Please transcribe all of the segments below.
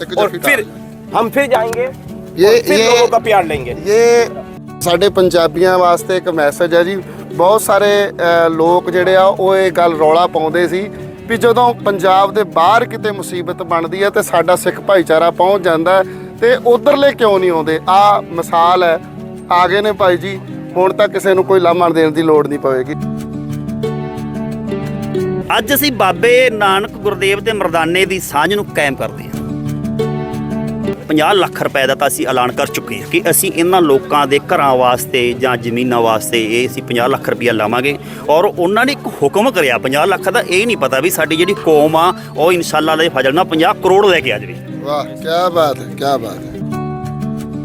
एक और जफ्फी फिर हम फिर जाएंगे ये और फिर ये लोगों का प्यार लेंगे ਇਹ ਸਾਡੇ ਪੰਜਾਬੀਆਂ ਵਾਸਤੇ ਇੱਕ ਮੈਸੇਜ ਹੈ ਜੀ ਬਹੁਤ ਸਾਰੇ ਅ, ਲੋਕ ਜਿਹੜੇ ਆ ਉਹ ਇਹ ਗੱਲ ਰੌਲਾ ਪਾਉਂਦੇ ਸੀ ਵੀ ਜਦੋਂ ਪੰਜਾਬ ਦੇ ਬਾਹਰ ਕਿਤੇ ਮੁਸੀਬਤ ਬਣਦੀ ਹੈ ਤੇ ਸਾਡਾ ਸਿੱਖ ਭਾਈਚਾਰਾ ਪਹੁੰਚ ਜਾਂਦਾ ਹੈ ਤੇ ਉਧਰਲੇ ਕਿਉਂ ਨਹੀਂ ਆਉਂਦੇ ਆ ਮਿਸਾਲ ਹੈ ਆ ਗਏ ਨੇ ਭਾਈ ਜੀ ਹੁਣ ਤਾਂ ਕਿਸੇ ਨੂੰ ਕੋਈ ਲਾਮਣ ਦੇਣ ਦੀ ਲੋੜ ਨਹੀਂ ਪਵੇਗੀ ਅੱਜ ਅਸੀਂ ਬਾਬੇ ਨਾਨਕ ਗੁਰਦੇਵ ਤੇ ਮਰਦਾਨੇ ਦੀ ਸਾਂਝ ਨੂੰ ਕਾਇਮ ਕਰਦੇ ਹਾਂ 50 ਲੱਖ ਰੁਪਏ ਦਾ ਤਾਂ ਅਸੀਂ ਐਲਾਨ ਕਰ ਚੁੱਕੇ ਹਾਂ ਕਿ ਅਸੀਂ ਇਹਨਾਂ ਲੋਕਾਂ ਦੇ ਘਰਾਂ ਵਾਸਤੇ ਜਾਂ ਜ਼ਮੀਨਾਂ ਵਾਸਤੇ ਇਹ ਅਸੀਂ 50 ਲੱਖ ਰੁਪਇਆ ਲਾਵਾਂਗੇ ਔਰ ਉਹਨਾਂ ਨੇ ਇੱਕ ਹੁਕਮ ਕਰਿਆ 50 ਲੱਖ ਦਾ ਇਹ ਨਹੀਂ ਪਤਾ ਵੀ ਸਾਡੀ ਜਿਹੜੀ ਕੌਮ ਆ ਉਹ ਇਨਸ਼ਾਅੱਲਾ ਦੇ ਫਜ਼ਲ ਨਾਲ 50 ਕਰੋੜ ਲੈ ਕੇ ਆ ਜਾਵੇ ਵਾਹ ਕੀ ਬਾਤ ਹੈ ਕੀ ਬਾਤ ਹੈ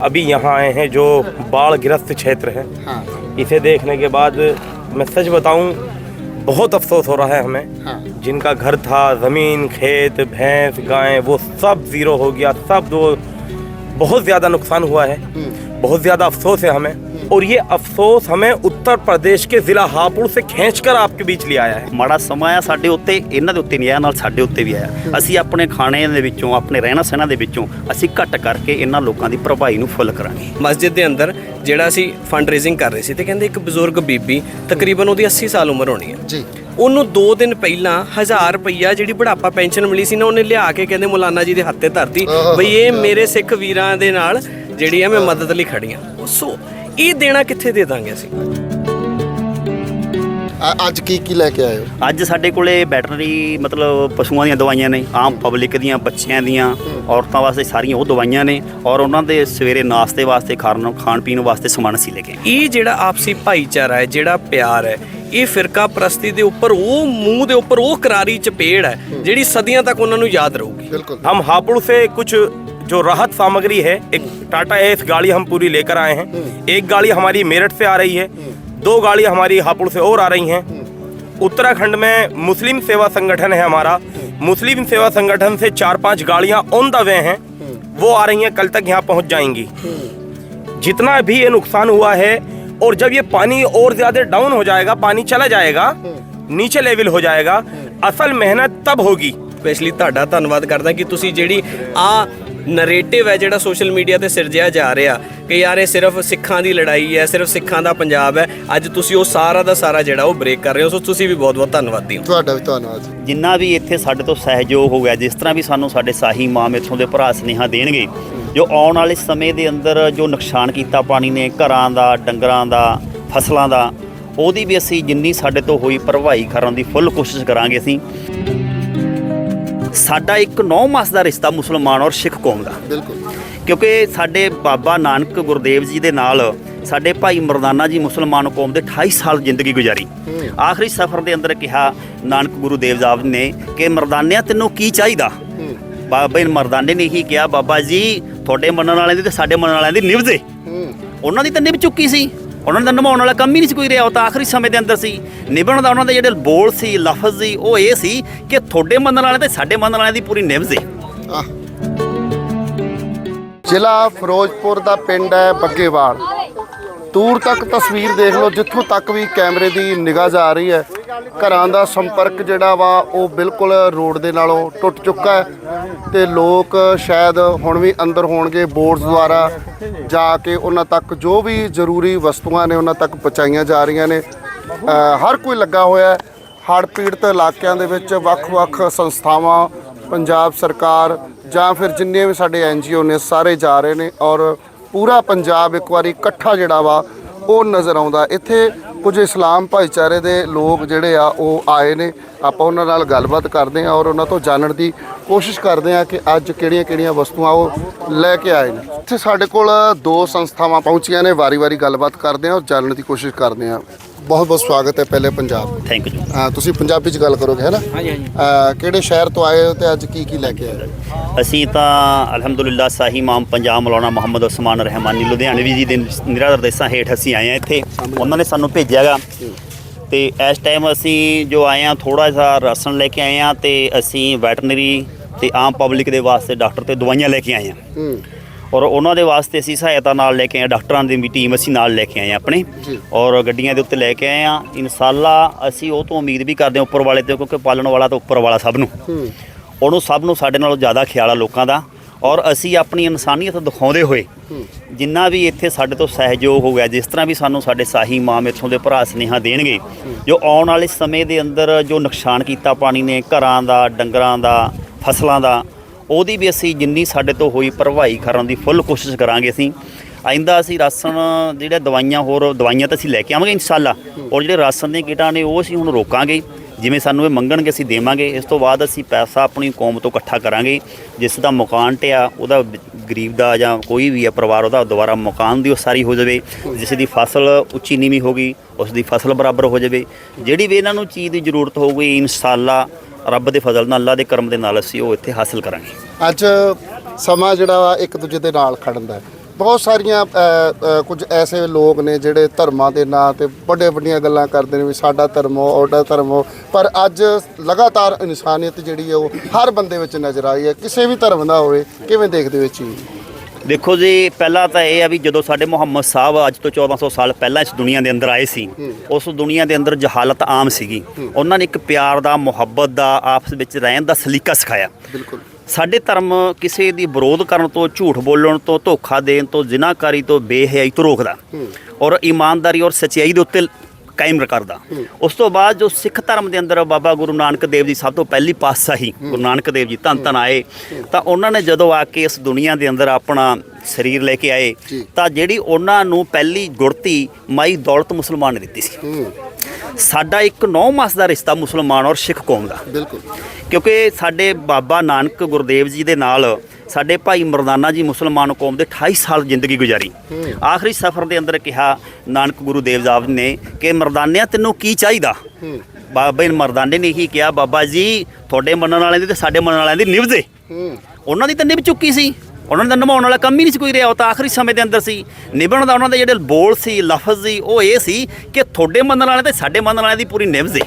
अभी यहाँ आए हैं जो बाढ़ ग्रस्त क्षेत्र है ਹਾਂ इसे देखने के बाद मैं सच बताऊं बहुत अफसोस हो रहा है हमें हाँ। जिनका घर था ज़मीन खेत भैंस गायें वो सब ज़ीरो हो गया सब वो बहुत ज़्यादा नुकसान हुआ है बहुत ज़्यादा अफसोस है हमें और ये अफसोस हमें उत्तर प्रदेश के ज़िला हापुड़ से खींचकर आपके बीच ले आया है ਮਾੜਾ ਸਮਾਂ ਆ ਸਾਡੇ ਉੱਤੇ ਇਹਨਾਂ ਦੇ ਉੱਤੇ ਨਹੀਂ ਆਇਆ ਨਾਲ ਸਾਡੇ ਉੱਤੇ ਵੀ ਆਇਆ ਅਸੀਂ ਆਪਣੇ ਖਾਣੇ ਦੇ ਵਿੱਚੋਂ ਆਪਣੇ ਰਹਿਣਾ ਸਹਿਣਾ ਦੇ ਵਿੱਚੋਂ ਅਸੀਂ ਘੱਟ ਕਰਕੇ ਇਹਨਾਂ ਲੋਕਾਂ ਦੀ ਭਰਪਾਈ ਨੂੰ ਫੁੱਲ ਕਰਾਂਗੇ ਮਸਜਿਦ ਦੇ ਅੰਦਰ ਜਿਹੜਾ ਅਸੀਂ ਫੰਡ ਰੇਜ਼ਿੰਗ ਕਰ ਰਹੇ ਸੀ ਤੇ ਕਹਿੰਦੇ ਇੱਕ ਬਜ਼ੁਰਗ ਬੀਬੀ ਤਕਰੀਬਨ ਉਹਦੀ 80 ਸਾਲ ਉਮਰ ਹੋਣੀ ਹੈ ਜੀ ਉਹਨੂੰ 2 ਦਿਨ ਪਹਿਲਾਂ 1000 ਰੁਪਈਆ ਜਿਹੜੀ ਬੁਢਾਪਾ ਪੈਨਸ਼ਨ ਮਿਲੀ ਸੀ ਨਾ ਉਹਨੇ ਲਿਆ ਕੇ ਕਹਿੰਦੇ ਮੌਲਾਨਾ ਜੀ ਦੇ ਹੱਥੇ ਧਰਤੀ ਓਹ, ਬਈ ਇਹ ਮੇਰੇ ਸਿੱਖ ਵੀਰਾਂ ਦੇ ਨਾਲ ਜਿਹੜੀ ਆ ਮੈਂ ਮਦਦ ਲਈ ਖੜੀ ਆ ਸੋ ਇਹ ਦੇਣਾ ਕਿੱਥੇ ਦੇ ਦਾਂਗੇ ਅਸੀਂ ਅ- ਅੱਜ ਕੀ ਕੀ ਲੈ ਕੇ ਆਏ ਹੋ ਅੱਜ ਸਾਡੇ ਕੋਲੇ ਵੈਟਰਨਰੀ ਮਤਲਬ ਪਸ਼ੂਆਂ ਦੀਆਂ ਦਵਾਈਆਂ ਨੇ ਆਮ ਪਬਲਿਕ ਦੀਆਂ ਬੱਚਿਆਂ ਦੀਆਂ ਔਰਤਾਂ ਵਾਸਤੇ ਸਾਰੀਆਂ ਉਹ ਦਵਾਈਆਂ ਨੇ ਔਰ ਉਹਨਾਂ ਦੇ ਸਵੇਰੇ ਨਾਸ਼ਤੇ ਵਾਸਤੇ ਖਾਣ ਖਾਣ ਪੀਣ ਵਾਸਤੇ ਸਮਾਨ ਅਸੀਂ ਲੈ ਕੇ ਆਏ। ਇਹ ਜਿਹੜਾ ਆਪਸੀ ਭਾਈਚਾਰਾ ਹੈ ਜਿਹੜਾ ਪਿਆਰ ਹੈ ਇਹ ਫਿਰਕਾ ਪ੍ਰਸਤੀ ਦੇ ਉੱਪਰ ਉਹ ਮੂੰਹ ਦੇ ਉੱਪਰ ਉਹ ਕਰਾਰੀ ਚਪੇੜ ਹੈ ਜਿਹੜੀ ਸਦੀਆਂ ਤੱਕ ਉਹਨਾਂ ਨੂੰ ਯਾਦ ਰਹੂਗੀ ਬਿਲਕੁਲ हम हापुड़ से कुछ जो राहत सामग्री है एक टाटा एस गाड़ी हम पूरी लेकर आए हैं एक गाड़ी हमारी मेरठ से आ रही है दो गाड़ी हमारी हापुड़ से और आ रही हैं उत्तराखंड में मुस्लिम सेवा संगठन है हमारा मुस्लिम सेवा संगठन से चार पांच गाड़ियां ऑन द वे हैं वो आ रही हैं कल तक यहाँ पहुँच जाएंगी जितना भी ये नुकसान हुआ है और जब ये पानी और ज्यादा डाउन हो जाएगा पानी चला जाएगा नीचे लेवल हो जाएगा असल मेहनत तब होगी ਸਪੈਸ਼ਲੀ ਤੁਹਾਡਾ ਧੰਨਵਾਦ ਕਰਦਾ ਕਿ ਤੁਸੀਂ ਜਿਹੜੀ ਆ ਨਰੇਟਿਵ ਹੈ ਜਿਹੜਾ ਸੋਸ਼ਲ ਮੀਡੀਆ ਤੇ ਸਿਰਜਿਆ ਜਾ ਰਿਹਾ ਕਿ ਯਾਰ ਇਹ ਸਿਰਫ ਸਿੱਖਾਂ ਦੀ ਲੜਾਈ ਹੈ ਸਿਰਫ ਸਿੱਖਾਂ ਦਾ ਪੰਜਾਬ ਹੈ। ਅੱਜ ਤੁਸੀਂ ਉਹ ਸਾਰਾ ਦਾ ਸਾਰਾ ਜਿਹੜਾ ਉਹ ਬ੍ਰੇਕ ਕਰ ਰਹੇ ਹੋ ਸੋ ਤੁਸੀਂ ਵੀ ਬਹੁਤ ਬਹੁਤ ਧੰਨਵਾਦੀ ਹੋ। ਤੁਹਾਡਾ ਵੀ ਧੰਨਵਾਦ ਜਿੰਨਾ ਵੀ ਇੱਥੇ ਸਾਡੇ ਤੋਂ ਸਹਿਯੋਗ ਹੋ ਗਿਆ ਜਿਸ ਤਰ੍ਹਾਂ ਵੀ ਸਾਨੂੰ ਸਾਡੇ ਸਾਹੀ ਮਾਮ ਇੱਥੋਂ ਦੇ ਭਰਾ ਸੁਨੇਹਾ ਦੇਣਗੇ ਜੋ ਆਉਣ ਵਾਲੇ ਸਮੇਂ ਦੇ ਅੰਦਰ ਜੋ ਨੁਕਸਾਨ ਕੀਤਾ ਪਾਣੀ ਨੇ ਘਰਾਂ ਦਾ ਡੰਗਰਾਂ ਦਾ ਫਸਲਾਂ ਦਾ ਉਹਦੀ ਵੀ ਅਸੀਂ ਜਿੰਨੀ ਸਾਡੇ ਤੋਂ ਹੋਈ ਭਰਵਾਈ ਕਰਨ ਦੀ ਫੁੱਲ ਕੋਸ਼ਿਸ਼ ਕਰਾਂਗੇ ਅਸੀਂ। ਸਾਡਾ ਇੱਕ ਨੌ ਮਾਸ ਦਾ ਰਿਸ਼ਤਾ ਮੁਸਲਮਾਨ ਔਰ ਸਿੱਖ ਕੌਮ ਦਾ। ਬਿਲਕੁਲ। ਕਿਉਂਕਿ ਸਾਡੇ ਬਾਬਾ ਨਾਨਕ ਗੁਰਦੇਵ ਜੀ ਦੇ ਨਾਲ ਸਾਡੇ ਭਾਈ ਮਰਦਾਨਾ ਜੀ ਮੁਸਲਮਾਨ ਕੌਮ ਦੇ 28 ਸਾਲ ਜ਼ਿੰਦਗੀ ਗੁਜ਼ਾਰੀ। ਆਖਰੀ ਸਫ਼ਰ ਦੇ ਅੰਦਰ ਕਿਹਾ ਨਾਨਕ ਗੁਰੂ ਦੇਵ ਸਾਹਿਬ ਨੇ ਕਿ ਮਰਦਾਨਿਆਂ ਤੈਨੂੰ ਕੀ ਚਾਹੀਦਾ? ਬਾਬਾ ਮਰਦਾਨੇ ਨੇ ਹੀ ਕਿਹਾ ਬਾਬਾ ਜੀ ਤੁਹਾਡੇ ਮੰਨਣ ਵਾਲਿਆਂ ਦੀ ਤੇ ਸਾਡੇ ਮੰਨਣ ਵਾਲਿਆਂ ਦੀ ਨਿਭਦੇ ਉਹਨਾਂ ਦੀ ਤਾਂ ਨਿਭ ਚੁੱਕੀ ਸੀ। ਉਹਨਾਂ ਦਾ ਨਿਭਾਉਣ ਵਾਲਾ ਕੰਮ ਹੀ ਨਹੀਂ ਸੀ ਕੋਈ ਰਿਹਾ, ਉਹ ਤਾਂ ਆਖਰੀ ਸਮੇਂ ਦੇ ਅੰਦਰ ਸੀ। ਨਿਭਣ ਦਾ ਉਹਨਾਂ ਦੇ ਜਿਹੜੇ ਬੋਲ ਸੀ, ਲਫ਼ਜ਼ ਸੀ, ਉਹ ਇਹ ਸੀ ਕਿ ਤੁਹਾਡੇ ਮੰਨਣ ਵਾਲਿਆਂ ਤੇ ਸਾਡੇ ਮੰਨਣ ਵਾਲਿਆਂ ਦੀ ਪੂਰੀ ਨਿਭ ਸੀ ਜ਼ਿਲ੍ਹਾ ਫਿਰੋਜ਼ਪੁਰ ਦਾ ਪਿੰਡ ਹੈ ਬੱਗੇਵਾਲ। ਦੂਰ ਤੱਕ ਤਸਵੀਰ ਦੇਖ ਲਓ, ਜਿੱਥੋਂ ਤੱਕ ਵੀ ਕੈਮਰੇ ਦੀ ਨਿਗਾਹ ਜਾ ਰਹੀ ਹੈ। ਘਰਾਂ ਦਾ ਸੰਪਰਕ ਜਿਹੜਾ ਵਾ, ਉਹ ਬਿਲਕੁਲ ਰੋਡ ਦੇ ਨਾਲੋਂ ਟੁੱਟ ਚੁੱਕਾ ਹੈ ਤੇ ਲੋਕ ਸ਼ਾਇਦ ਹੁਣ ਵੀ ਅੰਦਰ ਹੋਣਗੇ ਬੋਰਡਸ ਦੁਆਰਾ, ਜਾ ਕੇ ਉਹਨਾਂ ਤੱਕ ਜੋ ਵੀ ਜ਼ਰੂਰੀ ਵਸਤੂਆਂ ਨੇ ਉਹਨਾਂ ਤੱਕ ਪਹੁੰਚਾਈਆਂ ਜਾ ਰਹੀਆਂ ਨੇ। ਹਰ ਕੋਈ ਲੱਗਾ ਹੋਇਆ ਹੈ। ਹੜ੍ਹ ਪੀੜਤ ਇਲਾਕਿਆਂ ਦੇ ਵਿੱਚ ਵੱਖ-ਵੱਖ ਸੰਸਥਾਵਾਂ, ਪੰਜਾਬ ਸਰਕਾਰ ਜਾਂ ਫਿਰ ਜਿੰਨੇ ਵੀ ਸਾਡੇ ਐਨਜੀਓ ਨੇ, ਸਾਰੇ ਜਾ ਰਹੇ ਨੇ ਔਰ ਪੂਰਾ ਪੰਜਾਬ ਇੱਕ ਵਾਰੀ ਇਕੱਠਾ ਜਿਹੜਾ ਵਾ, ਉਹ ਨਜ਼ਰ ਆਉਂਦਾ। ਇੱਥੇ ਕੁਝ ਇਸਲਾਮ ਭਾਈਚਾਰੇ ਦੇ ਲੋਕ ਜਿਹੜੇ ਆ, ਉਹ ਆਏ ਨੇ। ਆਪਾਂ ਉਹਨਾਂ ਨਾਲ ਗੱਲਬਾਤ ਕਰਦੇ ਆ ਔਰ ਉਹਨਾਂ ਤੋਂ ਜਾਣਨ ਦੀ ਕੋਸ਼ਿਸ਼ ਕਰਦੇ ਆ ਕਿ ਅੱਜ ਕਿਹੜੀਆਂ-ਕਿਹੜੀਆਂ ਵਸਤੂਆਂ ਉਹ ਲੈ ਕੇ ਆਏ ਨੇ। ਇੱਥੇ ਸਾਡੇ ਕੋਲ ਦੋ ਸੰਸਥਾਵਾਂ ਪਹੁੰਚੀਆਂ ਨੇ। ਵਾਰੀ-ਵਾਰੀ ਗੱਲਬਾਤ ਕਰਦੇ ਆ ਔਰ ਜਾਣਨ ਦੀ ਕੋਸ਼ਿਸ਼ ਕਰਦੇ ਆ ਬਹੁਤ ਬਹੁਤ ਸਵਾਗਤ ਹੈ ਪਹਿਲੇ ਪੰਜਾਬ। ਥੈਂਕ ਯੂ ਤੁਸੀਂ ਪੰਜਾਬੀ ਚ ਗੱਲ ਕਰੋਗੇ ਹੈ ਨਾ? ਹਾਂਜੀ ਹਾਂਜੀ। ਕਿਹੜੇ ਸ਼ਹਿਰ ਤੋਂ ਆਏ ਹੋ ਤੇ ਅੱਜ ਕੀ ਕੀ ਲੈ ਕੇ ਆਏ ਹੋ? ਅਸੀਂ ਤਾਂ ਅਲਹਮਦੁਲਿਲਾ ਸਾਹੀ ਇਮਾਮ ਪੰਜਾਬ ਮੌਲਾਨਾ ਮੁਹੰਮਦ ਉਸਮਾਨ ਰਹਿਮਾਨੀ ਲੁਧਿਆਣਵੀ ਜੀ ਦੇ ਨਿਰਾਦਰ ਦੇਸਾਂ ਹੇਠ ਅਸੀਂ ਆਏ ਹਾਂ ਇੱਥੇ। ਉਹਨਾਂ ਨੇ ਸਾਨੂੰ ਭੇਜਿਆਗਾ ਤੇ ਇਸ ਟਾਈਮ ਅਸੀਂ ਜੋ ਆਏ ਹਾਂ ਥੋੜਾ ਜਿਹਾ ਰਾਸ਼ਨ ਲੈ ਕੇ ਆਏ ਹਾਂ ਤੇ ਅਸੀਂ ਵੈਟਰਨਰੀ ਤੇ ਆਮ ਪਬਲਿਕ ਦੇ ਵਾਸਤੇ ਡਾਕਟਰ ਤੇ ਦਵਾਈਆਂ ਲੈ ਕੇ ਆਏ ਹਾਂ। ਹੂੰ। ਔਰ ਉਹਨਾਂ ਦੇ ਵਾਸਤੇ ਅਸੀਂ ਸਹਾਇਤਾ ਨਾਲ ਲੈ ਕੇ ਆਏ ਡਾਕਟਰਾਂ ਦੀ ਵੀ ਟੀਮ ਅਸੀਂ ਨਾਲ ਲੈ ਕੇ ਆਏ ਆਪਣੇ। ਔਰ ਗੱਡੀਆਂ ਦੇ ਉੱਤੇ ਲੈ ਕੇ ਆਏ ਹਾਂ। ਇਨਸ਼ਾਅੱਲਾ ਅਸੀਂ ਉਹ ਤੋਂ ਉਮੀਦ ਵੀ ਕਰਦੇ ਹਾਂ ਉੱਪਰ ਵਾਲੇ ਤੇ ਕਿਉਂਕਿ ਪਾਲਣ ਵਾਲਾ ਤਾਂ ਉੱਪਰ ਵਾਲਾ ਸਭ ਨੂੰ। ਹੂੰ। ਉਹਨੂੰ ਸਭ ਨੂੰ ਸਾਡੇ ਨਾਲੋਂ ਜ਼ਿਆਦਾ ਖਿਆਲ ਆ ਲੋਕਾਂ ਦਾ। ਔਰ ਅਸੀਂ ਆਪਣੀ ਇਨਸਾਨੀਅਤ ਦਿਖਾਉਂਦੇ ਹੋਏ ਜਿੰਨਾ ਵੀ ਇੱਥੇ ਸਾਡੇ ਤੋਂ ਸਹਿਯੋਗ ਹੋ ਗਿਆ ਜਿਸ ਤਰ੍ਹਾਂ ਵੀ ਸਾਨੂੰ ਸਾਡੇ ਸਾਹੀ ਮਾਮ ਇੱਥੋਂ ਦੇ ਭਰਾ ਸੁਨੇਹਾ ਦੇਣਗੇ ਜੋ ਆਉਣ ਵਾਲੇ ਸਮੇਂ ਦੇ ਅੰਦਰ ਜੋ ਨੁਕਸਾਨ ਕੀਤਾ ਪਾਣੀ ਨੇ ਘਰਾਂ ਦਾ ਡੰਗਰਾਂ ਦਾ ਫਸਲਾਂ ਦਾ ਉਹਦੀ ਵੀ ਅਸੀਂ ਜਿੰਨੀ ਸਾਡੇ ਤੋਂ ਹੋਈ ਭਰਵਾਈ ਕਰਨ ਦੀ ਫੁੱਲ ਕੋਸ਼ਿਸ਼ ਕਰਾਂਗੇ ਅਸੀਂ। ਆਇੰਦਾ ਅਸੀਂ ਰਾਸ਼ਨ ਜਿਹੜੇ ਦਵਾਈਆਂ ਹੋਰ, ਦਵਾਈਆਂ ਤਾਂ ਅਸੀਂ ਲੈ ਕੇ ਆਵਾਂਗੇ ਇਨਸ਼ਾਅੱਲਾ। ਔਰ ਜਿਹੜੇ ਰਾਸ਼ਨ ਦੀਆਂ ਕਿਟਾਂ ਨੇ ਉਹ ਅਸੀਂ ਹੁਣ ਰੋਕਾਂਗੇ। ਜਿਵੇਂ ਸਾਨੂੰ ਇਹ ਮੰਗਣਗੇ, ਅਸੀਂ ਦੇਵਾਂਗੇ। ਇਸ ਤੋਂ ਬਾਅਦ ਅਸੀਂ ਪੈਸਾ ਆਪਣੀ ਕੌਮ ਤੋਂ ਇਕੱਠਾ ਕਰਾਂਗੇ। ਜਿਸ ਦਾ ਮਕਾਨ ਟਿਆ, ਉਹਦਾ ਗਰੀਬ ਦਾ ਜਾਂ ਕੋਈ ਵੀ ਹੈ ਪਰਿਵਾਰ, ਉਹਦਾ ਦੁਬਾਰਾ ਮਕਾਨ ਦੀ ਉਸਾਰੀ ਹੋ ਜਾਵੇ। ਜਿਸ ਦੀ ਫਸਲ ਉੱਚੀ ਨੀਵੀਂ ਹੋ ਗਈ, ਉਸ ਦੀ ਫਸਲ ਬਰਾਬਰ ਹੋ ਜਾਵੇ। ਜਿਹੜੀ ਵੀ ਇਹਨਾਂ ਨੂੰ ਚੀਜ਼ ਦੀ ਜ਼ਰੂਰਤ ਹੋਊਗੀ, ਇਨਸ਼ਾਅੱਲਾ ਰੱਬ ਦੇ ਫਜ਼ਲ ਨਾਲ ਅੱਲਾ ਦੇ ਕਰਮ ਦੇ ਨਾਲ ਅਸੀਂ ਉਹ ਇੱਥੇ ਹਾਸਲ ਕਰਾਂਗੇ। ਅੱਜ ਸਮਾਂ ਜਿਹੜਾ ਵਾ ਇੱਕ ਦੂਜੇ ਦੇ ਨਾਲ ਖੜਨ ਦਾ। ਹੈ। ਬਹੁਤ ਸਾਰੀਆਂ ਅ, ਅ, ਕੁਝ ਐਸੇ ਲੋਕ ਨੇ ਜਿਹੜੇ ਧਰਮਾਂ ਦੇ ਨਾਂ ਤੇ ਵੱਡੇ ਵੱਡੀਆਂ ਗੱਲਾਂ ਕਰਦੇ ਨੇ ਵੀ ਸਾਡਾ ਧਰਮ ਹੋ ਉਹਦਾ ਧਰਮ ਹੋ ਪਰ ਅੱਜ ਲਗਾਤਾਰ ਇਨਸਾਨੀਅਤ ਜਿਹੜੀ ਹੈ ਉਹ ਹਰ ਬੰਦੇ ਵਿੱਚ ਨਜ਼ਰ ਆਈ ਹੈ। ਕਿਸੇ ਵੀ ਧਰਮ ਦਾ ਹੋਵੇ ਕਿਵੇਂ ਦੇਖਦੇ ਹੋ ਇਹ ਚੀਜ਼? ਦੇਖੋ ਜੀ ਪਹਿਲਾਂ ਤਾਂ ਇਹ ਆ ਵੀ ਜਦੋਂ ਸਾਡੇ ਮੁਹੰਮਦ ਸਾਹਿਬ ਅੱਜ ਤੋਂ 1400 ਸਾਲ ਪਹਿਲਾਂ ਇਸ ਦੁਨੀਆ ਦੇ ਅੰਦਰ ਆਏ ਸੀ ਉਸ ਦੁਨੀਆ ਦੇ ਅੰਦਰ ਜਹਾਲਤ ਆਮ ਸੀਗੀ। ਉਹਨਾਂ ਨੇ ਇੱਕ ਪਿਆਰ ਦਾ ਮੁਹੱਬਤ ਦਾ ਆਪਸ ਵਿੱਚ ਰਹਿਣ ਦਾ ਸਲੀਕਾ ਸਿਖਾਇਆ। ਬਿਲਕੁਲ। ਸਾਡੇ ਧਰਮ ਕਿਸੇ ਦੀ ਵਿਰੋਧ ਕਰਨ ਤੋਂ ਝੂਠ ਬੋਲਣ ਤੋਂ ਧੋਖਾ ਦੇਣ ਤੋਂ ਜ਼ਿਨਾਕਾਰੀ ਤੋਂ ਬੇਹਯਾਈ ਤੋਂ ਰੋਕਦਾ। ਔਰ ਇਮਾਨਦਾਰੀ ਔਰ ਸਚਾਈ ਦੇ ਉੱਤੇ ਕਾਇਮ ਕਰਦਾ। ਉਸ ਤੋਂ ਬਾਅਦ ਜੋ ਸਿੱਖ ਧਰਮ ਦੇ ਅੰਦਰ ਬਾਬਾ ਗੁਰੂ ਨਾਨਕ ਦੇਵ ਜੀ ਸਭ ਤੋਂ ਪਹਿਲੀ ਪਾਤਸ਼ਾਹੀ ਗੁਰੂ ਨਾਨਕ ਦੇਵ ਜੀ ਧੰਨ ਧੰਨ ਆਏ ਤਾਂ ਉਹਨਾਂ ਨੇ ਜਦੋਂ ਆ ਕੇ ਇਸ ਦੁਨੀਆ ਦੇ ਅੰਦਰ ਆਪਣਾ ਸਰੀਰ ਲੈ ਕੇ ਆਏ। ਤਾਂ ਜਿਹੜੀ ਉਹਨਾਂ ਨੂੰ ਪਹਿਲੀ ਗੁਰਤੀ ਮਾਈ ਦੌਲਤ ਮੁਸਲਮਾਨ ਨੇ ਦਿੱਤੀ ਸੀ। ਸਾਡਾ ਇੱਕ ਨੌ ਮਾਸ ਦਾ ਰਿਸ਼ਤਾ ਮੁਸਲਮਾਨ ਔਰ ਸਿੱਖ ਕੌਮ ਦਾ। ਬਿਲਕੁਲ। ਕਿਉਂਕਿ ਸਾਡੇ ਬਾਬਾ ਨਾਨਕ ਗੁਰਦੇਵ ਜੀ ਦੇ ਨਾਲ ਸਾਡੇ ਭਾਈ ਮਰਦਾਨਾ ਜੀ ਮੁਸਲਮਾਨ ਕੌਮ ਦੇ 28 ਸਾਲ ਜ਼ਿੰਦਗੀ ਗੁਜ਼ਾਰੀ। ਆਖਰੀ ਸਫ਼ਰ ਦੇ ਅੰਦਰ ਕਿਹਾ ਨਾਨਕ ਗੁਰੂ ਦੇਵ ਸਾਹਿਬ ਨੇ ਕਿ ਮਰਦਾਨਿਆਂ ਤੈਨੂੰ ਕੀ ਚਾਹੀਦਾ? ਬਾਬੇ ਮਰਦਾਨੇ ਨੇ ਇਹੀ ਕਿਹਾ ਬਾਬਾ ਜੀ ਤੁਹਾਡੇ ਮੰਨਣ ਵਾਲਿਆਂ ਦੀ ਤੇ ਸਾਡੇ ਮੰਨਣ ਵਾਲਿਆਂ ਦੀ ਨਿਭਦੇ ਹੂੰ। ਉਹਨਾਂ ਦੀ ਤਾਂ ਨਿਭ ਚੁੱਕੀ ਸੀ। ਉਹਨਾਂ ਦਾ ਨਿਭਾਉਣ ਵਾਲਾ ਕੰਮ ਹੀ ਨਹੀਂ ਸੀ ਕੋਈ ਰਿਹਾ ਉਹ ਤਾਂ ਆਖਰੀ ਸਮੇਂ ਦੇ ਅੰਦਰ ਸੀ। ਨਿਭਣ ਦਾ ਉਹਨਾਂ ਦੇ ਜਿਹੜੇ ਬੋਲ ਸੀ ਲਫ਼ਜ਼ ਸੀ ਉਹ ਇਹ ਸੀ ਕਿ ਤੁਹਾਡੇ ਮੰਨਣ ਵਾਲੇ ਤੇ ਸਾਡੇ ਮੰਨਣ ਵਾਲਿਆਂ ਦੀ ਪੂਰੀ ਨਿਭ ਸੀ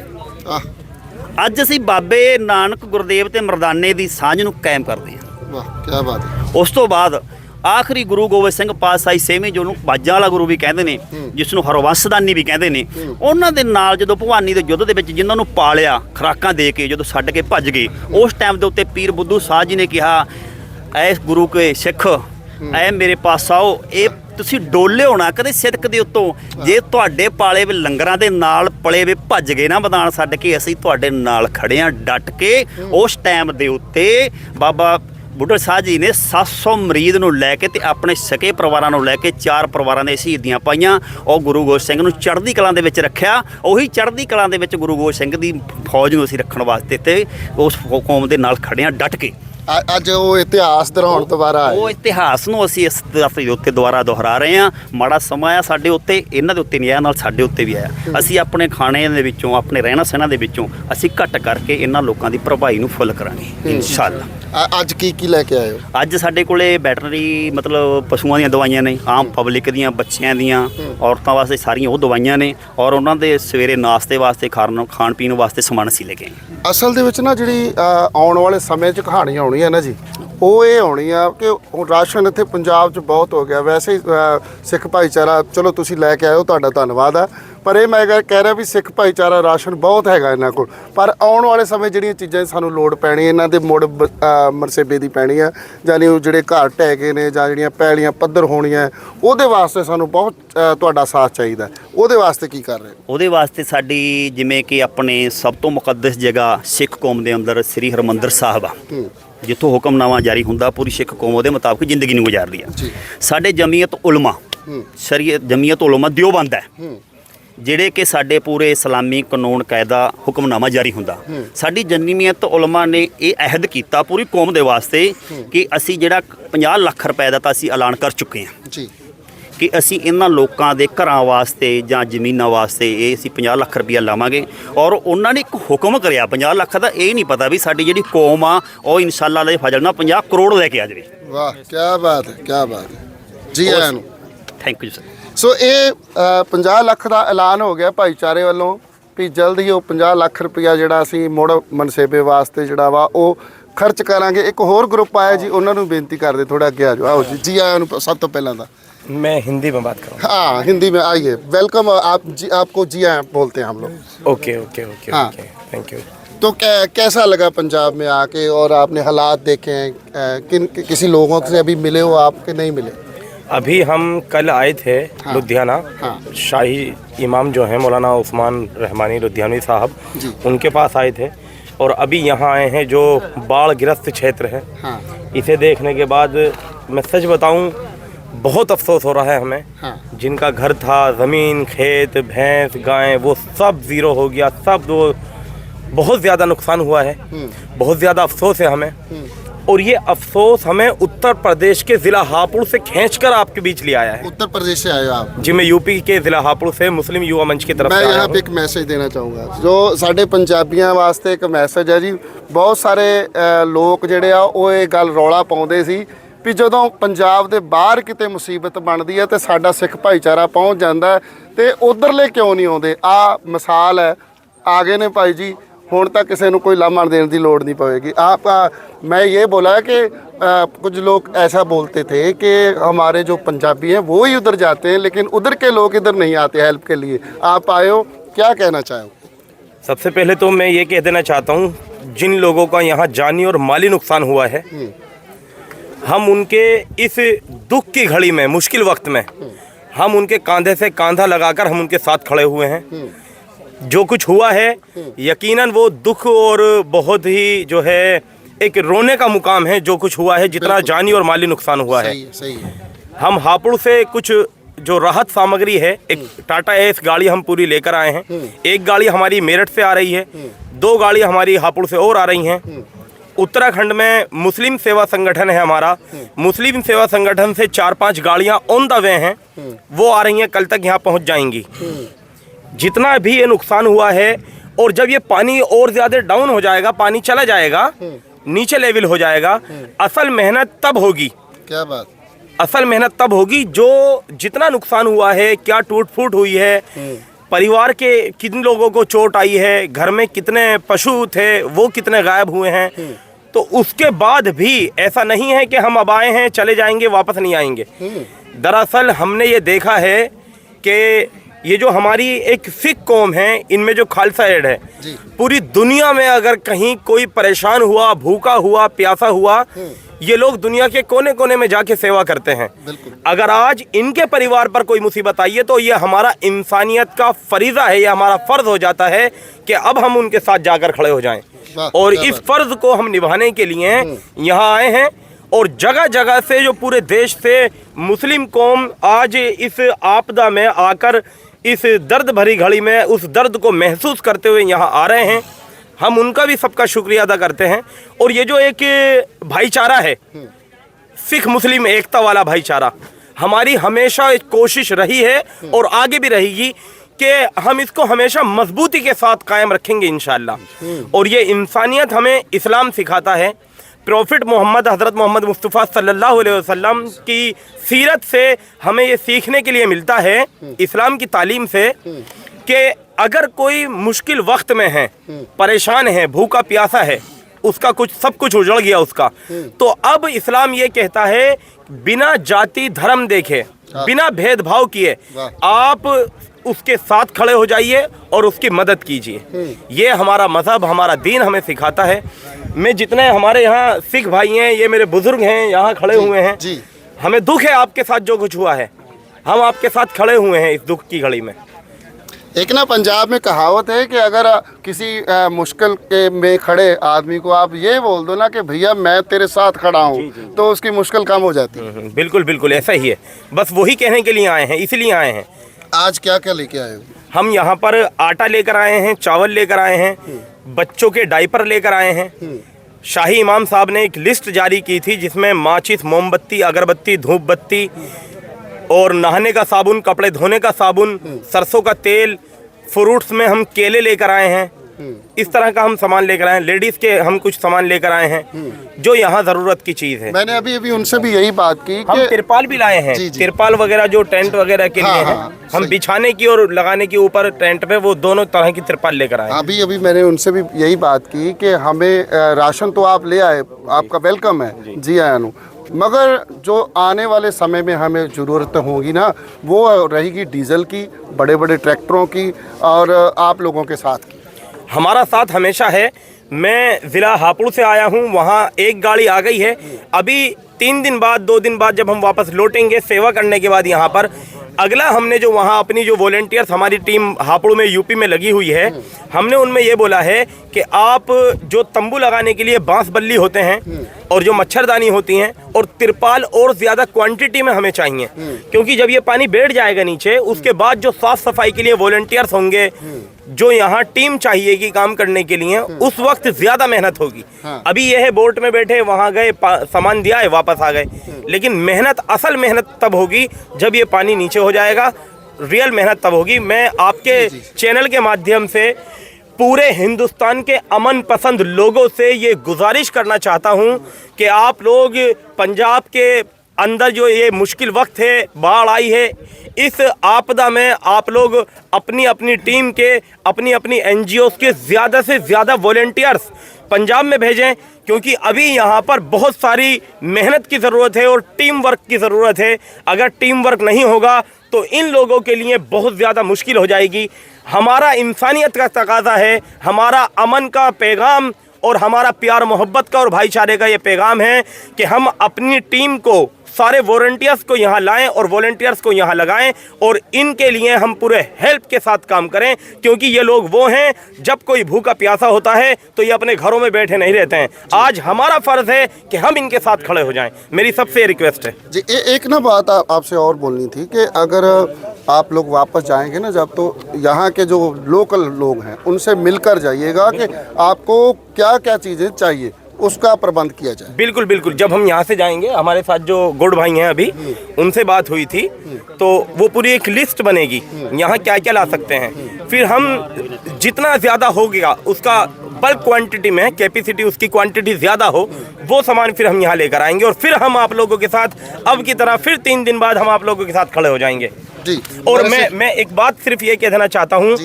ਅੱਜ ਅਸੀਂ ਬਾਬੇ ਨਾਨਕ ਗੁਰਦੇਵ ਤੇ ਮਰਦਾਨੇ ਦੀ ਸਾਂਝ ਨੂੰ ਕਾਇਮ ਕਰਦੇ ਹਾਂ। ਵਾਹ ਕੀ ਬਾਤ ਹੈ। ਉਸ ਤੋਂ ਬਾਅਦ ਆਖਰੀ ਗੁਰੂ ਗੋਬਿੰਦ ਸਿੰਘ ਪਾਤਸ਼ਾਹੀ ਸੇਵੇਂ ਜੋ ਨੂੰ ਬਾਜਾਂ ਵਾਲਾ ਗੁਰੂ ਵੀ ਕਹਿੰਦੇ ਨੇ ਜਿਸ ਨੂੰ ਹਰਵੰਸਦਾਨੀ ਵੀ ਕਹਿੰਦੇ ਨੇ ਉਹਨਾਂ ਦੇ ਨਾਲ ਜਦੋਂ ਭਵਾਨੀ ਦੇ ਯੁੱਧ ਦੇ ਵਿੱਚ ਜਿਨ੍ਹਾਂ ਨੂੰ ਪਾਲਿਆ ਖਰਾਕਾਂ ਦੇ ਕੇ ਜਦੋਂ ਛੱਡ ਕੇ ਭੱਜ ਗਏ ਉਸ ਟਾਈਮ ਦੇ ਉੱਤੇ ਪੀਰ ਬੁੱਧੂ ਸਾਹ ਜੀ ਨੇ ਕਿਹਾ ਐ ਗੁਰੂ ਕੇ ਸਿੱਖ ਐ ਮੇਰੇ ਪਾਸ ਆਓ ਇਹ ਤੁਸੀਂ ਡੋਲੇ ਹੋਣਾ ਕਦੇ ਸਿਦਕ ਦੇ ਉੱਤੋਂ ਜੇ ਤੁਹਾਡੇ ਪਾਲੇ ਵੀ ਲੰਗਰਾਂ ਦੇ ਨਾਲ ਪਲੇ ਵੇ ਭੱਜ ਗਏ ਨਾ ਮੈਦਾਨ ਛੱਡ ਕੇ ਅਸੀਂ ਤੁਹਾਡੇ ਨਾਲ ਖੜੇ ਆਂ ਡਟ ਕੇ ਉਸ ਟਾਈਮ ਦੇ ਉੱਤੇ ਬਾਬਾ ਬੁੱਢਾ ਸਾਹਿਬ ਜੀ ਨੇ 700 ਮਰੀਦ ਨੂੰ ਲੈ ਕੇ ਤੇ ਆਪਣੇ ਸਕੇ ਪਰਿਵਾਰਾਂ ਨੂੰ ਲੈ ਕੇ ਚਾਰ ਪਰਿਵਾਰਾਂ ਦੇ ਸ਼ਹੀਦੀਆਂ ਪਾਈਆਂ। ਉਹ ਗੁਰੂ ਗੋਬਿੰਦ ਸਿੰਘ ਨੂੰ ਚੜ੍ਹਦੀ ਕਲਾਂ ਦੇ ਵਿੱਚ ਰੱਖਿਆ। ਉਹੀ ਚੜ੍ਹਦੀ ਕਲਾਂ ਦੇ ਵਿੱਚ ਗੁਰੂ ਗੋਬਿੰਦ ਸਿੰਘ ਦੀ ਫੌਜ ਨੂੰ ਅਸੀਂ ਰੱਖਣ ਵਾਸਤੇ ਤੇ ਉਸ ਕੌਮ ਦੇ ਨਾਲ ਖੜਿਆਂ ਡਟ ਕੇ। ਅੱਜ ਉਹ ਇਤਿਹਾਸ ਦੁਹਰਾਉਣ ਦੁਬਾਰਾ ਆਏ। ਉਹ ਇਤਿਹਾਸ ਨੂੰ ਅਸੀਂ ਇਸ ਦਫੇ ਉੱਤੇ ਦੁਬਾਰਾ ਦੁਹਰਾ ਰਹੇ ਹਾਂ। ਮਾੜਾ ਸਮਾਂ ਆ ਸਾਡੇ ਉੱਤੇ ਇਹਨਾਂ ਦੇ ਉੱਤੇ ਨਹੀਂ ਆਇਆ ਨਾਲ ਸਾਡੇ ਉੱਤੇ ਵੀ ਆਇਆ। ਅਸੀਂ ਆਪਣੇ ਖਾਣੇ ਦੇ ਵਿੱਚੋਂ ਆਪਣੇ ਰਹਿਣਾ ਸਹਿਣਾ ਦੇ ਵਿੱਚੋਂ ਅਸੀਂ ਘੱਟ ਕਰਕੇ ਇਹਨਾਂ ਲੋਕਾਂ ਦੀ ਭਰਪਾਈ ਨੂੰ ਫੁੱਲ ਕਰਾਂਗੇ ਇਨਸ਼ਾਅੱਲਾ। ਅ- ਅੱਜ ਕੀ ਕੀ ਲੈ ਕੇ ਆਏ ਹੋ? ਅੱਜ ਸਾਡੇ ਕੋਲੇ ਬੈਟਰੀ ਮਤਲਬ ਪਸ਼ੂਆਂ ਦੀਆਂ ਦਵਾਈਆਂ ਨੇ ਆਮ ਪਬਲਿਕ ਦੀਆਂ ਬੱਚਿਆਂ ਦੀਆਂ ਔਰਤਾਂ ਵਾਸਤੇ ਸਾਰੀਆਂ ਉਹ ਦਵਾਈਆਂ ਨੇ ਔਰ ਉਹਨਾਂ ਦੇ ਸਵੇਰੇ ਨਾਸ਼ਤੇ ਵਾਸਤੇ ਖਾਣ ਖਾਣ ਪੀਣ ਵਾਸਤੇ ਸਮਾਨ ਅਸੀਂ ਲੈ ਕੇ ਆਏ ਅਸਲ ਦੇ ਵਿੱਚ ਨਾ ਜਿਹੜੀ ਅ, ਆਉਣ ਵਾਲੇ ਸਮੇਂ 'ਚ ਕਹਾਣੀ ਆਉਣੀ ਹੈ ਨਾ ਜੀ। ਉਹ ਇਹ ਆਉਣੀ ਆ ਕਿ ਹੁਣ ਰਾਸ਼ਨ ਇੱਥੇ ਪੰਜਾਬ 'ਚ ਬਹੁਤ ਹੋ ਗਿਆ। ਵੈਸੇ ਹੀ ਅ, ਸਿੱਖ ਭਾਈਚਾਰਾ ਚਲੋ ਤੁਸੀਂ ਲੈ ਕੇ ਹੋ ਤੁਹਾਡਾ ਧੰਨਵਾਦ ਆ। ਪਰ ਇਹ ਮੈਂ ਕਹਿ- ਕਹਿ ਰਿਹਾ ਵੀ ਸਿੱਖ ਭਾਈਚਾਰਾ ਰਾਸ਼ਨ ਬਹੁਤ ਹੈਗਾ ਇਹਨਾਂ ਕੋਲ। ਪਰ ਆਉਣ ਵਾਲੇ ਸਮੇਂ ਜਿਹੜੀਆਂ ਚੀਜ਼ਾਂ ਦੀ ਸਾਨੂੰ ਲੋੜ ਪੈਣੀ ਇਹਨਾਂ ਦੇ ਮੁੜ ਬ- ਅ, ਮਰਸੇਬੇ ਦੀ ਪੈਣੀ ਆ। ਜਾਨੀ ਉਹ ਜਿਹੜੇ ਘਰ ਢਹਿ ਗਏ ਨੇ ਜਾਂ ਜਿਹੜੀਆਂ ਪੈਲੀਆਂ ਪੱਧਰ ਹੋਣੀਆਂ ਉਹਦੇ ਵਾਸਤੇ ਸਾਨੂੰ ਬਹੁਤ ਅ, ਤੁਹਾਡਾ ਸਾਥ ਚਾਹੀਦਾ। ਉਹਦੇ ਵਾਸਤੇ ਕੀ ਕਰ ਰਹੇ ਹੋ? ਉਹਦੇ ਵਾਸਤੇ ਸਾਡੀ ਜਿਵੇਂ ਕਿ ਆਪਣੇ ਸਭ ਤੋਂ ਮੁਕੱਦਸ ਜਗ੍ਹਾ ਸਿੱਖ ਕੌਮ ਦੇ ਅੰਦਰ ਸ੍ਰੀ ਹਰਮੰਦਰ ਸਾਹਿਬ ਆ। ਜਿੱਥੋਂ ਹੁਕਮਨਾਮਾ ਜਾਰੀ ਹੁੰਦਾ ਪੂਰੀ ਸਿੱਖ ਕੌਮ ਉਹਦੇ ਮੁਤਾਬਕ ਜ਼ਿੰਦਗੀ ਨੂੰ ਗੁਜ਼ਾਰਦੀ ਆ। ਸਾਡੇ ਜਮੀਅਤ ਉਲਮਾ ਸ਼ਰੀਅਤ ਜਮੀਅਤ ਉਲਮਾ ਦਿਓਬੰਦ ਹੈ। ਹੂੰ। ਜਿਹੜੇ ਕਿ ਸਾਡੇ ਪੂਰੇ ਇਸਲਾਮੀ ਕਾਨੂੰਨ ਕਾਇਦਾ ਹੁਕਮਨਾਮਾ ਜਾਰੀ ਹੁੰਦਾ। ਸਾਡੀ ਜਮੀਅਤ ਉਲਮਾ ਨੇ ਇਹ ਅਹਿਦ ਕੀਤਾ ਪੂਰੀ ਕੌਮ ਦੇ ਵਾਸਤੇ ਕਿ ਅਸੀਂ ਜਿਹੜਾ 50 ਲੱਖ ਰੁਪਏ ਦਾ ਤਾਂ ਅਸੀਂ ਐਲਾਨ ਕਰ ਚੁੱਕੇ ਹਾਂ। ਜੀ। ਕਿ ਅਸੀਂ ਇਹਨਾਂ ਲੋਕਾਂ ਦੇ ਘਰਾਂ ਵਾਸਤੇ ਜਾਂ ਜ਼ਮੀਨਾਂ ਵਾਸਤੇ ਇਹ ਅਸੀਂ 50 ਲੱਖ ਰੁਪਇਆ ਲਾਵਾਂਗੇ। ਔਰ ਉਹਨਾਂ ਨੇ ਇੱਕ ਹੁਕਮ ਕਰਿਆ 50 ਲੱਖ ਦਾ ਇਹ ਨਹੀਂ ਪਤਾ ਵੀ ਸਾਡੀ ਜਿਹੜੀ ਕੌਮ ਆ ਉਹ ਇਨਸ਼ਾਅੱਲਾ ਦੇ ਫਜ਼ਲ ਨਾਲ 50 ਕਰੋੜ ਲੈ ਕੇ ਆ ਜਾਵੇ। ਵਾਹ ਕੀ ਬਾਤ ਹੈ ਕੀ ਬਾਤ ਹੈ। ਜੀ ਆਇਆਂ ਨੂੰ। ਥੈਂਕ ਯੂ ਸਰ ਸੋ ਇਹ ਅ, 50 ਲੱਖ ਦਾ ਐਲਾਨ ਹੋ ਗਿਆ ਭਾਈਚਾਰੇ ਵੱਲੋਂ ਵੀ ਜਲਦ ਹੀ ਉਹ 50 ਲੱਖ ਰੁਪਇਆ ਜਿਹੜਾ ਅਸੀਂ ਮੁੜ ਮਨਸੇਬੇ ਵਾਸਤੇ ਜਿਹੜਾ ਵਾ ਉਹ ਖਰਚ ਕਰਾਂਗੇ। ਇੱਕ ਹੋਰ ਗਰੁੱਪ ਆਇਆ ਜੀ ਉਹਨਾਂ ਨੂੰ ਬੇਨਤੀ ਕਰਦੇ ਥੋੜਾ ਅੱਗੇ ਆ ਜਾਓ। ਆਓ ਜੀ ਜੀ ਆਇਆਂ ਨੂੰ ਸਭ ਤੋਂ ਪਹਿਲਾਂ ਦਾ मैं हिंदी में बात करूँ। हाँ हिंदी में आइए। वेलकम आप जी आपको जी आया बोलते हैं हम लोग। ओके ओके ओके हाँ। थैंक यू तो कै, कैसा लगा पंजाब में आके और आपने हालात देखे हैं? किन कि, किसी लोगों से अभी मिले हो आपके नहीं मिले? अभी हम कल आए थे हाँ, लुधियाना। हाँ। शाही इमाम जो हैं मौलाना उस्मान रहमानी लुधियानवी साहब उनके पास आए थे और अभी यहाँ आए हैं जो बाढ़ ग्रस्त क्षेत्र है। हाँ। इसे देखने के बाद मैं सच बताऊँ बहुत अफसोस हो रहा है हमें हाँ जिनका घर था ज़मीन खेत भैंस गाय वो सब ज़ीरो हो गया सब वो बहुत ज़्यादा नुकसान हुआ है बहुत ज़्यादा अफसोस है हमें और ये अफसोस हमें उत्तर प्रदेश के ज़िला हापुड़ से खींचकर आपके बीच ले आया है उत्तर प्रदेश से आए हो आप जी मैं यूपी के ज़िला हापुड़ से मुस्लिम युवा मंच की तरफ ਮੈਂ से आया यहाँ हूँ। पे ਇੱਕ ਮੈਸੇਜ ਦੇਣਾ ਚਾਹੂੰਗਾ ਜੋ ਸਾਡੇ ਪੰਜਾਬੀਆਂ ਵਾਸਤੇ ਇੱਕ ਮੈਸੇਜ ਹੈ ਜੀ ਬਹੁਤ ਸਾਰੇ ਅ, ਲੋਕ ਜਿਹੜੇ ਆ ਉਹ ਇਹ ਗੱਲ ਰੌਲਾ ਪਾਉਂਦੇ ਸੀ ਵੀ ਜਦੋਂ ਪੰਜਾਬ ਦੇ ਬਾਹਰ ਕਿਤੇ ਮੁਸੀਬਤ ਬਣਦੀ ਹੈ ਤੇ ਸਾਡਾ ਸਿੱਖ ਭਾਈਚਾਰਾ ਪਹੁੰਚ ਜਾਂਦਾ ਹੈ ਤੇ ਉਧਰਲੇ ਕਿਉਂ ਨਹੀਂ ਆਉਂਦੇ ਆ ਮਿਸਾਲ ਹੈ ਆ ਗਏ ਨੇ ਭਾਈ ਜੀ ਹੁਣ ਤਾਂ ਕਿਸੇ ਨੂੰ ਕੋਈ ਲਾਮਾ ਦੇਣ ਦੀ ਲੋੜ नहीं पड़ेगी आप आ, मैं ये बोला कि आ, कुछ लोग ऐसा बोलते थे कि हमारे जो पंजाबी हैं वो ही उधर जाते हैं लेकिन उधर के लोग इधर नहीं आते हेल्प के लिए आप आए हो क्या कहना चाहो सबसे पहले तो मैं ये कह देना चाहता हूँ जिन लोगों का यहाँ जानी और माली नुकसान हुआ है हम उनके इस दुख की घड़ी में मुश्किल वक्त में हम उनके कांधे से कंधा लगाकर हम उनके साथ खड़े हुए हैं। जो कुछ हुआ है यकीनन वो दुख और बहुत ही जो है एक रोने का मुकाम है जो कुछ हुआ है जितना जानी और माली नुकसान हुआ है। सही है सही है। हम हापुड़ से कुछ जो राहत सामग्री है एक टाटा एस गाड़ी हम पूरी लेकर आए हैं। एक गाड़ी हमारी मेरठ से आ रही है दो गाड़ी हमारी हापुड़ से और आ रही हैं। उत्तराखंड में मुस्लिम सेवा संगठन है हमारा। मुस्लिम सेवा संगठन से चार पाँच गाड़ियाँ ऑन द वे हैं। वो आ रही हैं कल तक यहाँ पहुँच जाएँगी। जितना भी ये नुकसान हुआ है और जब ये पानी और ज़्यादा डाउन हो जाएगा पानी चला जाएगा नीचे लेवल हो जाएगा असल मेहनत तब होगी। क्या बात? असल मेहनत तब होगी जो जितना नुकसान हुआ है क्या टूट फूट हुई है परिवार के किन लोगों को चोट आई है घर में कितने पशु थे वो कितने गायब हुए हैं तो उसके बाद भी ऐसा नहीं है कि हम अब आए हैं चले जाएँगे वापस नहीं आएँगे। दरअसल हमने ये देखा है कि ये जो हमारी एक सिख कौम है इनमें जो खालसा एड है जी। पूरी दुनिया में अगर कहीं कोई परेशान हुआ भूखा हुआ प्यासा हुआ ये लोग दुनिया के कोने कोने में जाके सेवा करते हैं। अगर आज इनके परिवार पर कोई मुसीबत आई है तो ये हमारा इंसानियत का फरीजा है ये हमारा फ़र्ज़ हो जाता है कि अब हम उनके साथ जाकर खड़े हो जाएँ। और इस फ़र्ज़ को हम निभाने के लिए यहाँ आए हैं और जगह जगह से जो पूरे देश से मुस्लिम कौम आज इस आपदा में आकर इस दर्द भरी घड़ी में उस दर्द को महसूस करते हुए यहाँ आ रहे हैं। हम उनका भी सबका शुक्रिया अदा करते हैं। और ये जो एक भाईचारा है सिख मुस्लिम एकता वाला भाईचारा हमारी हमेशा एक कोशिश रही है और आगे भी रहेगी। कि हम इसको हमेशा मजबूती के साथ कायम रखेंगे इंशाल्लाह। और ये इंसानियत हमें इस्लाम सिखाता है। प्रॉफिट मोहम्मद हज़रत मोहम्मद मुस्तफ़ा सल्लल्लाहु अलैहि वसल्लम की सीरत से हमें ये सीखने के लिए मिलता है इस्लाम की तालीम से कि अगर कोई मुश्किल वक्त में है परेशान है भूखा प्यासा है उसका कुछ सब कुछ उजड़ गया उसका तो अब इस्लाम ये कहता है बिना जाति धर्म देखे बिना भेदभाव किए आप उसके साथ खड़े हो जाइए और उसकी मदद कीजिए। ये हमारा मज़हब हमारा दीन हमें सिखाता है। मैं जितने हमारे यहाँ सिख भाई हैं ये मेरे बुज़ुर्ग हैं यहाँ खड़े हुए हैं। हमें दुख है आपके साथ जो कुछ हुआ है। हम आपके साथ खड़े हुए हैं इस दुख की घड़ी में। एक ना पंजाब में कहावत है कि अगर किसी अ, मुश्किल के में खड़े आदमी को आप ये बोल दो ना कि भैया मैं तेरे साथ खड़ा हूँ। तो उसकी मुश्किल कम हो जाती। है हम्म, बिल्कुल बिल्कुल ऐसा ही है। बस वही कहने के लिए आए हैं इसलिए आए हैं। आज क्या क्या लेके आए हो? हम यहाँ पर आटा लेकर आए हैं चावल लेकर आए हैं बच्चों के डाइपर लेकर आए हैं। शाही इमाम साहब ने एक लिस्ट जारी की थी जिसमें माचिस मोमबत्ती अगरबत्ती धूप बत्ती और नहाने का साबुन कपड़े धोने का साबुन सरसों का तेल फ्रूट्स में हम केले लेकर आए हैं। इस तरह का हम सामान लेकर आए हैं। लेडीज़ के हम कुछ सामान लेकर आए हैं जो यहाँ ज़रूरत की चीज़ है। मैंने अभी अभी उनसे भी यही बात की हम तिरपाल भी लाए हैं। तिरपाल वगैरह जो टेंट वगैरह के हाँ, लिए है हाँ, हम बिछाने की और लगाने के ऊपर टेंट पे वो दोनों तरह की तिरपाल लेकर आए अभी अभी मैंने उनसे भी यही बात की कि हमें राशन तो आप ले आए आपका वेलकम है। जी। आयानु मगर जो आने वाले समय में हमें ज़रूरत होगी ना वो रहेगी डीजल की बड़े बड़े ट्रैक्टरों की और आप लोगों के साथ की। हमारा साथ हमेशा है। मैं ज़िला हापुड़ से आया हूँ, वहाँ एक गाड़ी आ गई है। अभी तीन दिन बाद, दो दिन बाद जब हम वापस लौटेंगे, सेवा करने के बाद यहाँ पर, अगला हमने जो वहाँ अपनी जो वॉलेंटियर्स हमारी टीम हापुड़ में, यूपी में लगी हुई है, हमने उनमें ये बोला है कि आप जो तंबू लगाने के लिए बाँस बल्ली होते हैं और जो मच्छरदानी होती हैं और तिरपाल और ज़्यादा क्वांटिटी में हमें चाहिए। क्योंकि जब ये पानी बैठ जाएगा नीचे, उसके बाद जो साफ़ सफ़ाई के लिए वॉलेंटियर्स होंगे जो यहाँ टीम चाहिए कि काम करने के लिए उस वक्त ज़्यादा मेहनत होगी। हाँ। अभी यह है बोट में बैठे वहाँ गए सामान दिया है वापस आ गए। लेकिन मेहनत असल मेहनत तब होगी जब ये पानी नीचे हो जाएगा। रियल मेहनत तब होगी। मैं आपके चैनल के माध्यम से पूरे हिंदुस्तान के अमन पसंद लोगों से ये गुजारिश करना चाहता हूँ कि आप लोग पंजाब के अंदर जो ये मुश्किल वक्त है, बाढ़ आई है, इस आपदा में आप लोग अपनी अपनी टीम के अपनी अपनी एन के ज़्यादा से ज़्यादा वॉल्टियर्स पंजाब में भेजें, क्योंकि अभी यहाँ पर बहुत सारी मेहनत की ज़रूरत है और टीम वर्क की ज़रूरत है। अगर टीम वर्क नहीं होगा तो इन लोगों के लिए बहुत ज़्यादा मुश्किल हो जाएगी। हमारा इंसानियत का तकाजा है, हमारा अमन का पैगाम और हमारा प्यार मोहब्बत का और भाईचारे का ये पैगाम है कि हम अपनी टीम को सारे वॉलंटियर्स को यहाँ लाएँ और वॉलंटियर्स को यहाँ लगाएँ और इनके लिए हम पूरे हेल्प के साथ काम करें क्योंकि ये लोग वो हैं जब कोई भूखा प्यासा होता है तो ये अपने घरों में बैठे नहीं रहते हैं। आज हमारा फ़र्ज़ है कि हम इनके साथ खड़े हो जाएँ। मेरी सबसे रिक्वेस्ट है। जी ए, एक ना बात आपसे और बोलनी थी कि अगर आप लोग वापस जाएँगे ना जब तो यहाँ के जो लोकल लोग हैं उनसे मिलकर जाइएगा कि आपको क्या क्या चीज़ें चाहिए। उसका प्रबंध किया जाए। बिल्कुल बिल्कुल। जब हम यहाँ से जाएँगे हमारे साथ जो गुड भाई हैं अभी उनसे बात हुई थी तो वो पूरी एक लिस्ट बनेगी यहाँ क्या क्या ला सकते हैं। फिर हम जितना ज़्यादा हो गया उसका बल्क क्वांटिटी में कैपेसिटी उसकी क्वांटिटी ज़्यादा हो वो सामान फिर हम यहाँ लेकर आएँगे और फिर हम आप लोगों के साथ अब की तरह फिर तीन दिन बाद हम आप लोगों के साथ खड़े हो जाएँगे। जी। और मैं मैं एक बात सिर्फ़ ये कह देना चाहता हूँ।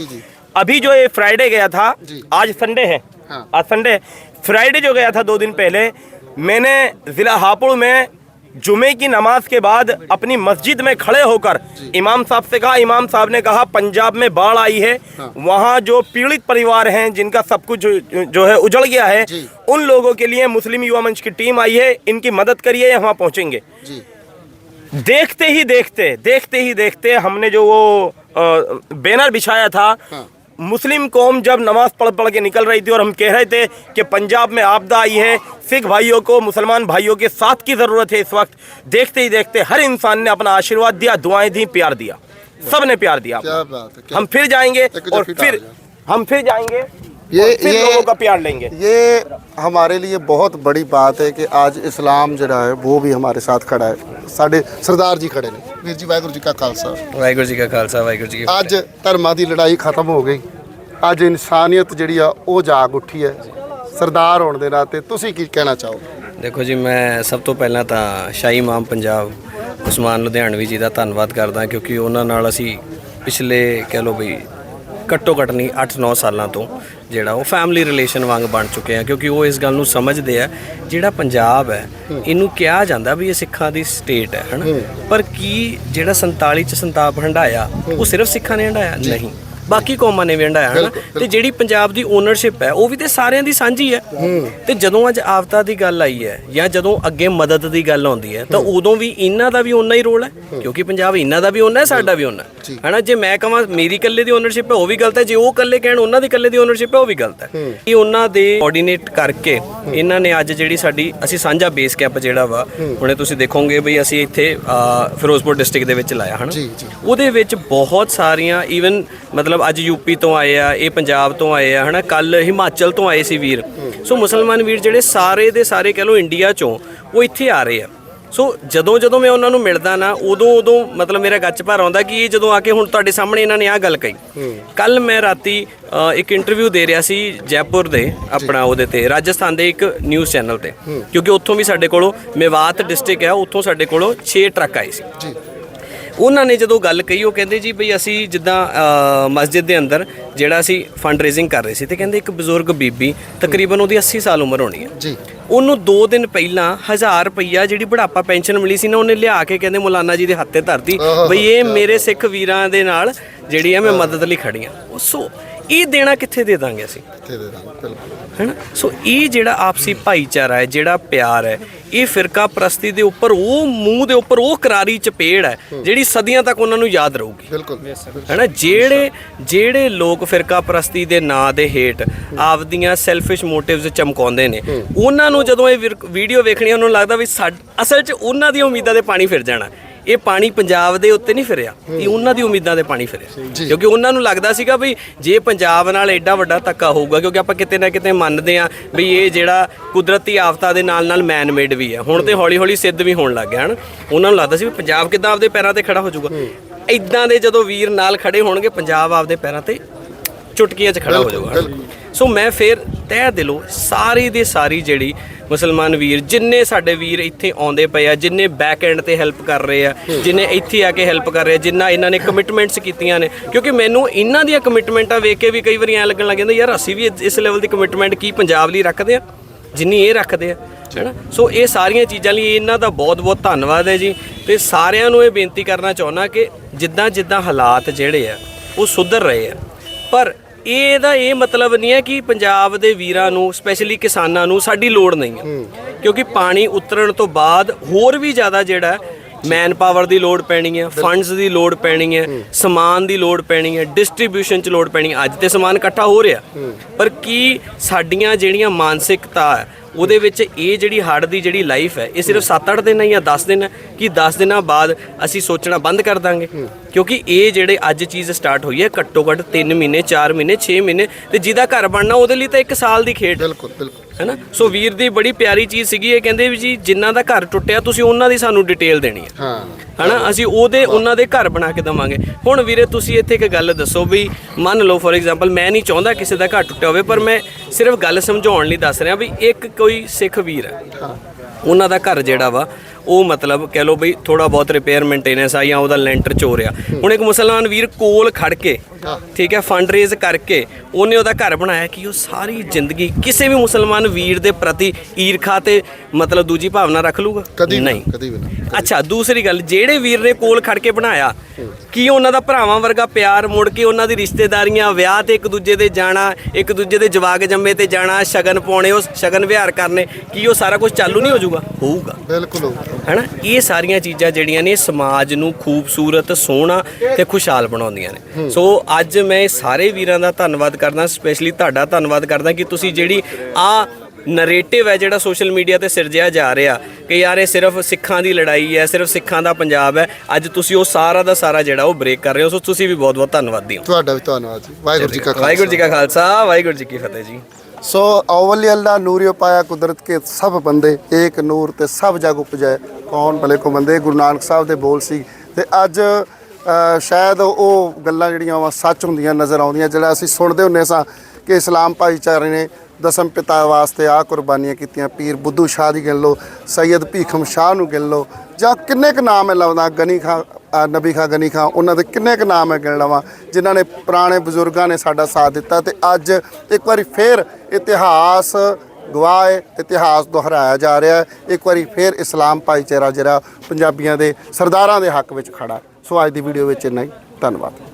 अभी जो ये फ्राइडे गया था आज संडे है। हाँ। आज संडे। फ्राइडे जो गया था दो दिन पहले मैंने ज़िला हापुड़ में जुमे की नमाज़ के बाद अपनी मस्जिद में खड़े होकर इमाम साहब से कहा इमाम साहब ने कहा पंजाब में बाढ़ आई है हाँ। वहाँ जो पीड़ित परिवार हैं जिनका सब कुछ जो- जो है उजड़ गया है उन लोगों के लिए मुस्लिम युवा मंच की टीम आई है इनकी मदद करिए वहाँ पहुँचेंगे देखते ही देखते देखते ही देखते हमने जो वो बैनर बिछाया था हाँ। मुस्लिम कौम जब नमाज़ पढ़ पढ़ के निकल रही थी और हम कह रहे थे कि पंजाब में आपदा आई है सिख भाइयों को मुसलमान भाइयों के साथ की ज़रूरत है इस वक्त। देखते ही देखते हर इंसान ने अपना आशीर्वाद दिया दुआएँ दी प्यार दिया। सबने प्यार दिया क्या बात है क्या हम फिर जाएँगे और फिर हम फिर जाएँगे। ये और फिर ये लोगों का प्यार लेंगे ये हमारे लिए बहुत बड़ी बात है कि आज इस्लाम ਜਿਹੜਾ ਹੈ वो भी हमारे साथ खड़ा है ਸਾਡੇ ਸਰਦਾਰ ਜੀ ਖੜੇ ਨੇ ਵੀਰ ਜੀ ਵਾਹਿਗੁਰੂ ਜੀ ਕਾ ਖਾਲਸਾ ਵਾਹਿਗੁਰੂ ਜੀ ਕਾ ਖਾਲਸਾ ਵਾਹਿਗੁਰੂ ਜੀ ਕੀ ਫਤਿਹ। ਅੱਜ ਧਰਮਾਂ ਦੀ ਲੜਾਈ ਖਤਮ ਹੋ ਗਈ ਅੱਜ ਇਨਸਾਨੀਅਤ ਜਿਹੜੀ ਆ ਉਹ ਜਾਗ ਉੱਠੀ ਹੈ ਸਰਦਾਰ ਹੋਣ ਦੇ ਨਾਤੇ ਤੁਸੀਂ ਕੀ ਕਹਿਣਾ ਚਾਹੋਗੇ ਦੇਖੋ ਜੀ ਮੈਂ ਸਭ ਤੋਂ ਪਹਿਲਾਂ ਤਾਂ ਸ਼ਾਹੀ ਇਮਾਮ ਪੰਜਾਬ ਉਸਮਾਨ ਲੁਧਿਆਣਵੀ ਜੀ ਦਾ ਧੰਨਵਾਦ ਕਰਦਾ ਕਿਉਂਕਿ ਉਹਨਾਂ ਨਾਲ ਅਸੀਂ ਪਿਛਲੇ ਕਹਿ ਲਓ ਬਈ ਘੱਟੋ ਘੱਟ ਨਹੀਂ 8-9 ਸਾਲਾਂ ਤੋਂ ਜਿਹੜਾ ਉਹ ਫੈਮਿਲੀ ਰਿਲੇਸ਼ਨ ਵਾਂਗ ਬਣ ਚੁੱਕੇ ਆ ਕਿਉਂਕਿ ਉਹ ਇਸ ਗੱਲ ਨੂੰ ਸਮਝਦੇ ਆ ਜਿਹੜਾ ਪੰਜਾਬ ਹੈ ਇਹਨੂੰ ਕਿਹਾ ਜਾਂਦਾ ਵੀ ਇਹ ਸਿੱਖਾਂ ਦੀ ਸਟੇਟ ਹੈ ਹਨਾ? ਪਰ ਕੀ ਜਿਹੜਾ 47 ਚ ਸੰਤਾਪ ਹੰਡਾਇਆ ਉਹ ਸਿਰਫ ਸਿੱਖਾਂ ਨੇ ਹੰਡਾਇਆ? ਨਹੀਂ। ਬਾਕੀ ਕੌਮਾਂ ਨੇ ਵੀ ਹੰਡਾਇਆ ਹਨਾ? ਤੇ ਜਿਹੜੀ ਪੰਜਾਬ ਦੀ ਓਨਰਸ਼ਿਪ ਹੈ ਉਹ ਵੀ ਤੇ ਸਾਰਿਆਂ ਦੀ ਸਾਂਝੀ ਹੈ। ਤੇ ਜਦੋਂ ਅੱਜ ਆਫਤਾ ਦੀ ਗੱਲ ਆਈ ਹੈ ਜਾਂ ਜਦੋਂ ਅੱਗੇ ਮਦਦ ਦੀ ਗੱਲ ਆਉਂਦੀ ਹੈ ਤਾਂ ਉਦੋਂ ਵੀ ਇਹਨਾਂ ਦਾ ਵੀ ਓਨਾ ਹੀ ਰੋਲ ਹੈ ਕਿਉਂਕਿ ਪੰਜਾਬ ਇਹਨਾਂ ਦਾ ਵੀ ਓਨਾ ਹੈ ਸਾਡਾ ਵੀ ਓਨਾ ਹੈ। ਹਨਾ ਜੇ ਮੈਂ ਕਹਾਂ ਮੇਰੀ ਇਕੱਲੇ ਦੀ ਓਨਰਸ਼ਿਪ ਹੈ ਉਹ ਵੀ ਗਲਤ ਹੈ ਜੇ ਉਹ ਇਕੱਲੇ ਕਹਿਣ ਉਹਨਾਂ ਦੀ ਇਕੱਲੇ ਦੀ ਓਨਰਸ਼ਿਪ ਹੈ ਉਹ ਵੀ ਗਲਤ ਹੈ। ਇਹ ਉਹਨਾਂ ਦੇ ਕੋਆਰਡੀਨੇਟ ਕਰਕੇ ਇਹਨਾਂ ਨੇ ਅੱਜ ਜਿਹੜੀ ਸਾਡੀ ਅਸੀਂ ਸਾਂਝਾ ਬੇਸ ਕੈਂਪ ਜਿਹੜਾ ਵਾ ਹੁਣੇ ਤੁਸੀਂ ਦੇਖੋਗੇ ਬਈ ਅਸੀਂ ਇੱਥੇ ਫਿਰੋਜ਼ਪੁਰ ਡਿਸਟ੍ਰਿਕਟ ਦੇ ਵਿੱਚ ਲਾਇਆ ਹਨਾ। ਉਹਦੇ ਵਿੱਚ ਬਹੁਤ ਸਾਰੀਆਂ ਈਵਨ ਮਤਲਬ ਅੱਜ ਯੂਪੀ ਤੋਂ ਆਏ ਆ ਇਹ ਪੰਜਾਬ ਤੋਂ ਆਏ ਆ ਹਨਾ? ਕੱਲ ਹਿਮਾਚਲ ਤੋਂ ਆਏ ਸੀ ਵੀਰ। ਸੋ ਮੁਸਲਮਾਨ ਵੀਰ ਜਿਹੜੇ ਸਾਰੇ ਦੇ ਸਾਰੇ ਕਹ ਲਓ ਇੰਡੀਆ ਚੋਂ ਉਹ ਇੱਥੇ ਆ ਰਹੇ ਆ। ਸੋ ਜਦੋਂ ਜਦੋਂ ਮੈਂ ਉਹਨਾਂ ਨੂੰ ਮਿਲਦਾ ਨਾ ਉਦੋਂ ਉਦੋਂ ਮਤਲਬ ਮੇਰਾ ਗੱਚ ਭਰ ਆਉਂਦਾ ਕਿ ਇਹ ਜਦੋਂ ਆ ਕੇ ਹੁਣ ਤੁਹਾਡੇ ਸਾਹਮਣੇ ਇਹਨਾਂ ਨੇ ਆਹ ਗੱਲ ਕਹੀ। ਕੱਲ ਮੈਂ ਰਾਤੀ ਇੱਕ ਇੰਟਰਵਿਊ ਦੇ ਰਿਹਾ ਸੀ ਜੈਪੁਰ ਦੇ ਆਪਣਾ ਉਹਦੇ ਤੇ ਰਾਜਸਥਾਨ ਦੇ ਇੱਕ ਨਿਊਜ਼ ਚੈਨਲ ਤੇ। ਕਿਉਂਕਿ ਉੱਥੋਂ ਵੀ ਸਾਡੇ ਕੋਲੋਂ ਮੇਵਾਤ ਡਿਸਟ੍ਰਿਕਟ ਹੈ ਉੱਥੋਂ ਸਾਡੇ ਕੋਲੋਂ 6 ਟਰੱਕ ਆਏ ਸੀ। ਜੀ। ਉਹਨਾਂ ਨੇ ਜਦੋਂ ਗੱਲ ਕਹੀ ਉਹ ਕਹਿੰਦੇ ਜੀ ਬਈ ਅਸੀਂ ਜਿੱਦਾਂ ਮਸਜਿਦ ਦੇ ਅੰਦਰ ਜਿਹੜਾ ਅਸੀਂ ਫੰਡ ਰੇਜ਼ਿੰਗ ਕਰ ਰਹੇ ਸੀ ਤੇ ਕਹਿੰਦੇ ਇੱਕ ਬਜ਼ੁਰਗ ਬੀਬੀ ਤਕਰੀਬਨ ਉਹਦੀ 80 ਸਾਲ ਉਮਰ ਹੋਣੀ ਹੈ। ਜੀ। ਉਹਨੂੰ 2 ਦਿਨ ਪਹਿਲਾਂ 1000 ਰੁਪਈਆ ਜਿਹੜੀ ਬੁਢਾਪਾ ਪੈਨਸ਼ਨ ਮਿਲੀ ਸੀ ਨਾ ਉਹਨੇ ਲਿਆ ਕੇ ਕਹਿੰਦੇ ਮੌਲਾਨਾ ਜੀ ਦੇ ਹੱਥੇ ਧਰਤੀ ਬਈ ਇਹ ਮੇਰੇ ਸਿੱਖ ਵੀਰਾਂ ਦੇ ਨਾਲ ਜਿਹੜੀ ਆ ਮੈਂ ਮਦਦ ਲਈ ਖੜੀ ਆ ਸੋ ਇਹ ਦੇਣਾ ਕਿੱਥੇ ਦੇ ਦਾਂਗੇ ਅਸੀਂ? ਇੱਥੇ ਦੇ ਦਾਂਗੇ? ਬਿਲਕੁਲ। ਹੈਨਾ? ਸੋ ਇਹ ਜਿਹੜਾ ਆਪਸੀ ਭਾਈਚਾਰਾ ਹੈ ਜਿਹੜਾ ਪਿਆਰ ਹੈ ਇਹ ਫਿਰਕਾ ਪ੍ਰਸਤੀ ਦੇ ਉੱਪਰ ਉਹ ਮੂੰਹ ਦੇ ਉੱਪਰ ਉਹ ਕਰਾਰੀ ਚਪੇੜ ਹੈ ਜਿਹੜੀ ਸਦੀਆਂ ਤੱਕ ਉਹਨਾਂ ਨੂੰ ਯਾਦ ਰਹੂਗੀ। ਬਿਲਕੁਲ। ਹੈਨਾ? ਜਿਹੜੇ ਜਿਹੜੇ ਲੋਕ ਫਿਰਕਾ ਪ੍ਰਸਤੀ ਦੇ ਨਾਂ ਦੇ ਹੇਠ ਆਪਦੀਆਂ ਸੈਲਫਿਸ਼ ਮੋਟਿਵਸ ਚਮਕਾਉਂਦੇ ਨੇ ਉਹਨਾਂ ਨੂੰ ਜਦੋਂ ਇਹ ਵੀਡੀਓ ਵੇਖਣੀ ਉਹਨਾਂ ਨੂੰ ਲੱਗਦਾ ਵੀ ਸਾਡ- ਅਸਲ 'ਚ ਉਹਨਾਂ ਦੀਆਂ ਉਮੀਦਾਂ ਦੇ ਪਾਣੀ ਫਿਰ ਜਾਣਾ। ਇਹ ਪਾਣੀ ਪੰਜਾਬ ਦੇ ਉੱਤੇ ਨਹੀਂ ਫਿਰਿਆ ਇਹ ਉਹਨਾਂ ਦੀ ਉਮੀਦਾਂ ਦੇ ਪਾਣੀ ਫਿਰਿਆ। ਕਿਉਂਕਿ ਉਹਨਾਂ ਨੂੰ ਲੱਗਦਾ ਸੀਗਾ ਵੀ ਜੇ ਪੰਜਾਬ ਨਾਲ ਐਡਾ ਵੱਡਾ ਧੱਕਾ ਹੋਊਗਾ ਕਿਉਂਕਿ ਆਪਾਂ ਕਿਤੇ ਨਾ ਕਿਤੇ ਮੰਨਦੇ ਆ ਵੀ ਇਹ ਜਿਹੜਾ ਕੁਦਰਤੀ ਆਫਤਾਂ ਦੇ ਨਾਲ ਨਾਲ ਮੈਨ ਮੇਡ ਵੀ ਹੈ। ਹੁਣ ਤੇ ਹੌਲੀ ਹੌਲੀ ਸਿੱਧ ਵੀ ਹੋਣ ਲੱਗ ਗਿਆ ਹਨ? ਉਹਨਾਂ ਨੂੰ ਲੱਗਦਾ ਸੀ ਵੀ ਪੰਜਾਬ ਕਿੱਦਾਂ ਆਪਦੇ ਪੈਰਾਂ ਤੇ ਖੜਾ ਹੋ ਜਾਊਗਾ। ਇਦਾਂ ਦੇ ਜਦੋਂ ਵੀਰ ਨਾਲ ਖੜੇ ਹੋਣਗੇ ਪੰਜਾਬ ਆਪਦੇ ਪੈਰਾਂ ਤੇ ਚੁਟਕੀਆਂ 'ਚ ਖੜਾ ਹੋ ਜਾਊਗਾ ਸੋ ਮੈਂ ਫਿਰ ਤਹਿ ਦਿਲੋਂ ਸਾਰੀ ਦੀ ਸਾਰੀ ਜਿਹੜੀ ਮੁਸਲਮਾਨ ਵੀਰ, ਜਿੰਨੇ ਸਾਡੇ ਵੀਰ ਇੱਥੇ ਆਉਂਦੇ ਪਏ ਆ, ਜਿੰਨੇ ਬੈਕ ਐਂਡ ਤੇ ਹੈਲਪ ਕਰ ਰਹੇ ਆ, ਜਿੰਨੇ ਇੱਥੇ ਆ ਕੇ ਹੈਲਪ ਕਰ ਰਹੇ ਆ, ਜਿੰਨਾ ਇਹਨਾਂ ਨੇ ਕਮਿਟਮੈਂਟਸ ਕੀਤੀਆਂ ਨੇ, ਕਿਉਂਕਿ ਮੈਨੂੰ ਇਹਨਾਂ ਦੀਆਂ ਕਮਿਟਮੈਂਟਾਂ ਵੇਖ ਕੇ ਵੀ ਕਈ ਵਾਰੀ ਐਂ ਲੱਗਣ ਲੱਗ ਜਾਂਦਾ, ਯਾਰ ਅਸੀਂ ਵੀ ਇਸ ਲੈਵਲ ਦੀ ਕਮਿਟਮੈਂਟ ਕੀ ਪੰਜਾਬ ਲਈ ਰੱਖਦੇ ਆ? ਜਿੰਨੀ ਇਹ ਰੱਖਦੇ ਆ, ਹੈਨਾ? ਸੋ ਇਹ ਸਾਰੀਆਂ ਚੀਜ਼ਾਂ ਲਈ ਇਹਨਾਂ ਦਾ ਬਹੁਤ ਬਹੁਤ ਧੰਨਵਾਦ ਹੈ ਜੀ। ਤੇ ਸਾਰਿਆਂ ਨੂੰ ਇਹ ਬੇਨਤੀ ਕਰਨਾ ਚਾਹੁੰਦਾ ਕਿ ਜਿੱਦਾਂ ਜਿੱਦਾਂ ਹਾਲਾਤ ਜਿਹੜੇ ਆ, ਉਹ ਸੁਧਰ ਰਹੇ ਆ। ਪਰ ਇਹਦਾ ਇਹ ਮਤਲਬ ਨਹੀਂ ਹੈ ਕਿ ਪੰਜਾਬ ਦੇ ਵੀਰਾਂ ਨੂੰ ਸਪੈਸ਼ਲੀ ਕਿਸਾਨਾਂ ਨੂੰ ਸਾਡੀ ਲੋੜ ਨਹੀਂ ਹੈ। ਕਿਉਂਕਿ ਪਾਣੀ ਉਤਰਨ ਤੋਂ ਬਾਅਦ ਹੋਰ ਵੀ ਜ਼ਿਆਦਾ ਜਿਹੜਾ ਮੈਨ ਪਾਵਰ ਦੀ ਲੋੜ ਪੈਣੀ ਹੈ ਫੰਡਸ ਦੀ ਲੋੜ ਪੈਣੀ ਹੈ ਸਮਾਨ ਦੀ ਲੋੜ ਪੈਣੀ ਹੈ ਡਿਸਟ੍ਰੀਬਿਊਸ਼ਨ ਚ ਲੋੜ ਪੈਣੀ ਹੈ। ਅੱਜ ਤੇ ਸਮਾਨ ਇਕੱਠਾ ਹੋ ਰਿਹਾ। ਪਰ ਕੀ ਸਾਡੀਆਂ ਜਿਹੜੀਆਂ ਮਾਨਸਿਕਤਾ ਹੈ ਉਹਦੇ ਵਿੱਚ ਇਹ ਜਿਹੜੀ ਹੜ੍ਹ ਦੀ ਜਿਹੜੀ ਲਾਈਫ ਹੈ ਇਹ ਸਿਰਫ 7-8 ਦਿਨ ਹੈ ਜਾਂ 10 ਦਿਨ ਕਿ 10 ਦਿਨਾਂ ਬਾਅਦ ਅਸੀਂ ਸੋਚਣਾ ਬੰਦ ਕਰ ਦਾਂਗੇ? ਕਿਉਂਕਿ ਇਹ ਜਿਹੜੇ ਅੱਜ ਚੀਜ਼ ਸਟਾਰਟ ਹੋਈ ਹੈ ਘੱਟੋ ਘੱਟ 3 ਮਹੀਨੇ 4 ਮਹੀਨੇ 6 ਮਹੀਨੇ ਤੇ ਜਿਹਦਾ ਘਰ ਬਣਨਾ ਉਹਦੇ ਲਈ ਤਾਂ 1 ਸਾਲ ਦੀ ਖੇਡ। ਬਿਲਕੁਲ ਬਿਲਕੁਲ। ਹੈਨਾ? ਸੋ ਵੀਰ ਦੀ ਬੜੀ ਪਿਆਰੀ ਚੀਜ਼ ਸੀਗੀ ਇਹ ਕਹਿੰਦੇ ਵੀ ਜੀ ਜਿਨ੍ਹਾਂ ਦਾ ਘਰ ਟੁੱਟਿਆ ਤੁਸੀਂ ਉਹਨਾਂ ਦੀ ਸਾਨੂੰ ਡਿਟੇਲ ਦੇਣੀ ਹੈ। ਹਾਂ। ਹਨਾ? ਅਸੀਂ ਉਹਦੇ ਉਹਨਾਂ ਦੇ ਘਰ ਬਣਾ ਕੇ ਦਵਾਂਗੇ। ਹੁਣ ਵੀਰੇ ਤੁਸੀਂ ਇੱਥੇ ਇੱਕ ਗੱਲ ਦੱਸੋ ਵੀ ਮੰਨ ਲਓ ਫੋਰ ਐਗਜ਼ਾਮਪਲ ਮੈਂ ਨਹੀਂ ਚਾਹੁੰਦਾ ਕਿਸੇ ਦਾ ਘਰ ਟੁੱਟਿਆ ਹੋਵੇ ਪਰ ਮੈਂ ਸਿਰਫ ਗੱਲ ਸਮਝਾਉਣ ਲਈ ਦੱਸ ਰਿਹਾ ਵੀ ਇੱਕ ਕੋਈ ਸਿੱਖ ਵੀਰ ਹੈ। ਉਹਨਾਂ ਦਾ ਘਰ ਜਿਹੜਾ ਵਾ ਉਹ ਮਤਲਬ ਕਹਿ ਲਓ ਬਈ ਥੋੜਾ ਬਹੁਤ ਰਿਪੇਅਰ ਮੇਨਟੇਨੈਂਸ ਆ ਜਾਂ ਉਹਦਾ ਲੈਂਟਰ ਚੋ ਰਿਹਾ ਹੁਣ ਇੱਕ ਮੁਸਲਮਾਨ ਵੀਰ ਕੋਲ ਖੜ ਕੇ ਠੀਕ ਹੈ ਫੰਡ ਰੇਜ਼ ਕਰਕੇ ਉਹਨੇ ਉਹਦਾ ਘਰ ਬਣਾਇਆ ਕਿ ਉਹ ਸਾਰੀ ਜ਼ਿੰਦਗੀ ਕਿਸੇ ਵੀ ਮੁਸਲਮਾਨ ਵੀਰ ਦੇ ਪ੍ਰਤੀ ਈਰਖਾ ਤੇ ਮਤਲਬ ਦੂਜੀ ਭਾਵਨਾ ਰੱਖ ਲੂਗਾ ਕਦੀ ਨਹੀਂ। ਕਦੀ ਵੀ ਨਾ ਅੱਛਾ ਦੂਸਰੀ ਗੱਲ ਜਿਹੜੇ ਵੀਰ ਨੇ ਕੋਲ ਖੜ ਕੇ ਬਣਾਇਆ ਕੀ ਉਹਨਾਂ ਦਾ ਭਰਾਵਾਂ ਵਰਗਾ ਪਿਆਰ ਮੁੜ ਕੇ ਉਹਨਾਂ ਦੀ ਰਿਸ਼ਤੇਦਾਰੀਆਂ ਵਿਆਹ ਤੇ ਇੱਕ ਦੂਜੇ ਦੇ ਜਾਣਾ ਇੱਕ ਦੂਜੇ ਦੇ ਜਵਾਗ ਜੰਮੇ ਤੇ ਜਾਣਾ ਸ਼ਗਨ ਪਾਉਣੇ ਉਹ ਸ਼ਗਨ ਵਿਹਾਰ ਕਰਨੇ ਕੀ ਉਹ ਸਾਰਾ ਕੁਝ ਚਾਲੂ ਨਹੀਂ ਹੋ ਜਾਊਗਾ? ਹੋਊਗਾ। ਬਿਲਕੁਲ ਹੈਨਾ? ਇਹ ਸਾਰੀਆਂ ਚੀਜ਼ਾਂ ਜਿਹੜੀਆਂ ਨੇ ਸਮਾਜ ਨੂੰ ਖੂਬਸੂਰਤ ਸੋਹਣਾ ਤੇ ਖੁਸ਼ਹਾਲ ਬਣਾਉਂਦੀਆਂ ਨੇ। ਸੋ ਅੱਜ ਮੈਂ ਸਾਰੇ ਵੀਰਾਂ ਦਾ ਧੰਨਵਾਦ ਕਰਦਾ ਸਪੈਸ਼ਲੀ ਤੁਹਾਡਾ ਧੰਨਵਾਦ ਕਰਦਾ ਕਿ ਤੁਸੀਂ ਜਿਹੜੀ ਆ ਨਰੇਟਿਵ ਹੈ ਜਿਹੜਾ ਸੋਸ਼ਲ ਮੀਡੀਆ ਤੇ ਸਿਰਜਿਆ ਜਾ ਰਿਹਾ ਕਿ ਯਾਰ ਇਹ ਸਿਰਫ ਸਿੱਖਾਂ ਦੀ ਲੜਾਈ ਹੈ ਸਿਰਫ ਸਿੱਖਾਂ ਦਾ ਪੰਜਾਬ ਹੈ। ਅੱਜ ਤੁਸੀਂ ਉਹ ਸਾਰਾ ਦਾ ਸਾਰਾ ਜਿਹੜਾ ਉਹ ਬ੍ਰੇਕ ਕਰ ਰਹੇ ਹੋ ਸੋ ਤੁਸੀਂ ਵੀ ਬਹੁਤ ਬਹੁਤ ਧੰਨਵਾਦੀ ਹੋ। ਤੁਹਾਡਾ ਵੀ ਧੰਨਵਾਦ ਜੀ। ਵਾਹਿਗੁਰੂ ਜੀ ਕਾ ਖਾਲਸਾ। ਵਾਹਿਗੁਰੂ ਜੀ ਕਾ ਖਾਲਸਾ ਵਾਹਿਗੁਰੂ ਜੀ ਕੀ ਫਤਿਹ ਜੀ। ਸੋ ਅਵਲੀ ਅੱਲਾ ਨੂਰਿ ਪਾਇਆ ਕੁਦਰਤ ਕੇ ਸਭ ਬੰਦੇ ਏਕ ਨੂਰ ਤੇ ਸਭ ਜਗ ਉਪਜੈ। ਕੌਣ ਭਲੇ ਕੋ ਬੰਦੇ ਗੁਰੂ ਨਾਨਕ ਸਾਹਿਬ ਦੇ ਬੋਲ ਸੀ। ਤੇ ਅੱਜ ਸ਼ਾਇਦ ਉਹ ਗੱਲਾਂ ਜਿਹੜੀਆਂ ਵਾ ਸੱਚ ਹੁੰਦੀਆਂ ਨਜ਼ਰ ਆਉਂਦੀਆਂ। ਜਿਹੜਾ ਅਸੀਂ ਸੁਣਦੇ ਹੁੰਨੇ ਸਾਂ ਕਿ ਇਸਲਾਮ ਭਾਈਚਾਰੇ ਨੇ ਦਸਮ ਪਿਤਾ ਵਾਸਤੇ ਆ ਕੁਰਬਾਨੀਆਂ ਕੀਤੀਆਂ। ਪੀਰ ਬੁੱਧੂ ਸ਼ਾਹ ਦੀ ਗਿਣ ਲਓ ਸੈਯਦ ਭੀਖਮ ਸ਼ਾਹ ਨੂੰ ਗਿਣ ਲਓ, ਜਾਂ ਕਿੰਨੇ ਕ ਨਾਮ ਹੈ ਲਵਦਾ ਗਨੀ ਖਾਂ ਨਬੀ ਖਾਂ, ਗਨੀ ਖਾਂ, ਉਹਨਾਂ ਦੇ ਕਿੰਨੇ ਕ ਨਾਮ ਹੈ ਗਿਣ ਲਵਾਂ, ਜਿਨ੍ਹਾਂ ਨੇ ਪੁਰਾਣੇ ਬਜ਼ੁਰਗਾਂ ਨੇ ਸਾਡਾ ਸਾਥ ਦਿੱਤਾ ਤੇ ਅੱਜ ਇੱਕ ਵਾਰੀ ਫੇਰ ਇਤਿਹਾਸ ਗਵਾਹ ਹੈ ਇਤਿਹਾਸ ਦੁਹਰਾਇਆ ਜਾ ਰਿਹਾ ਹੈ। ਇੱਕ ਵਾਰੀ ਫੇਰ ਇਸਲਾਮ ਭਾਈਚਾਰਾ ਜਿਹੜਾ ਪੰਜਾਬੀਆਂ ਦੇ ਸਰਦਾਰਾਂ ਦੇ ਹੱਕ ਵਿੱਚ ਖੜਾ ਸੋ ਅੱਜ ਦੀ ਵੀਡੀਓ ਵਿੱਚ ਇੰਨਾ ਹੀ। ਧੰਨਵਾਦ।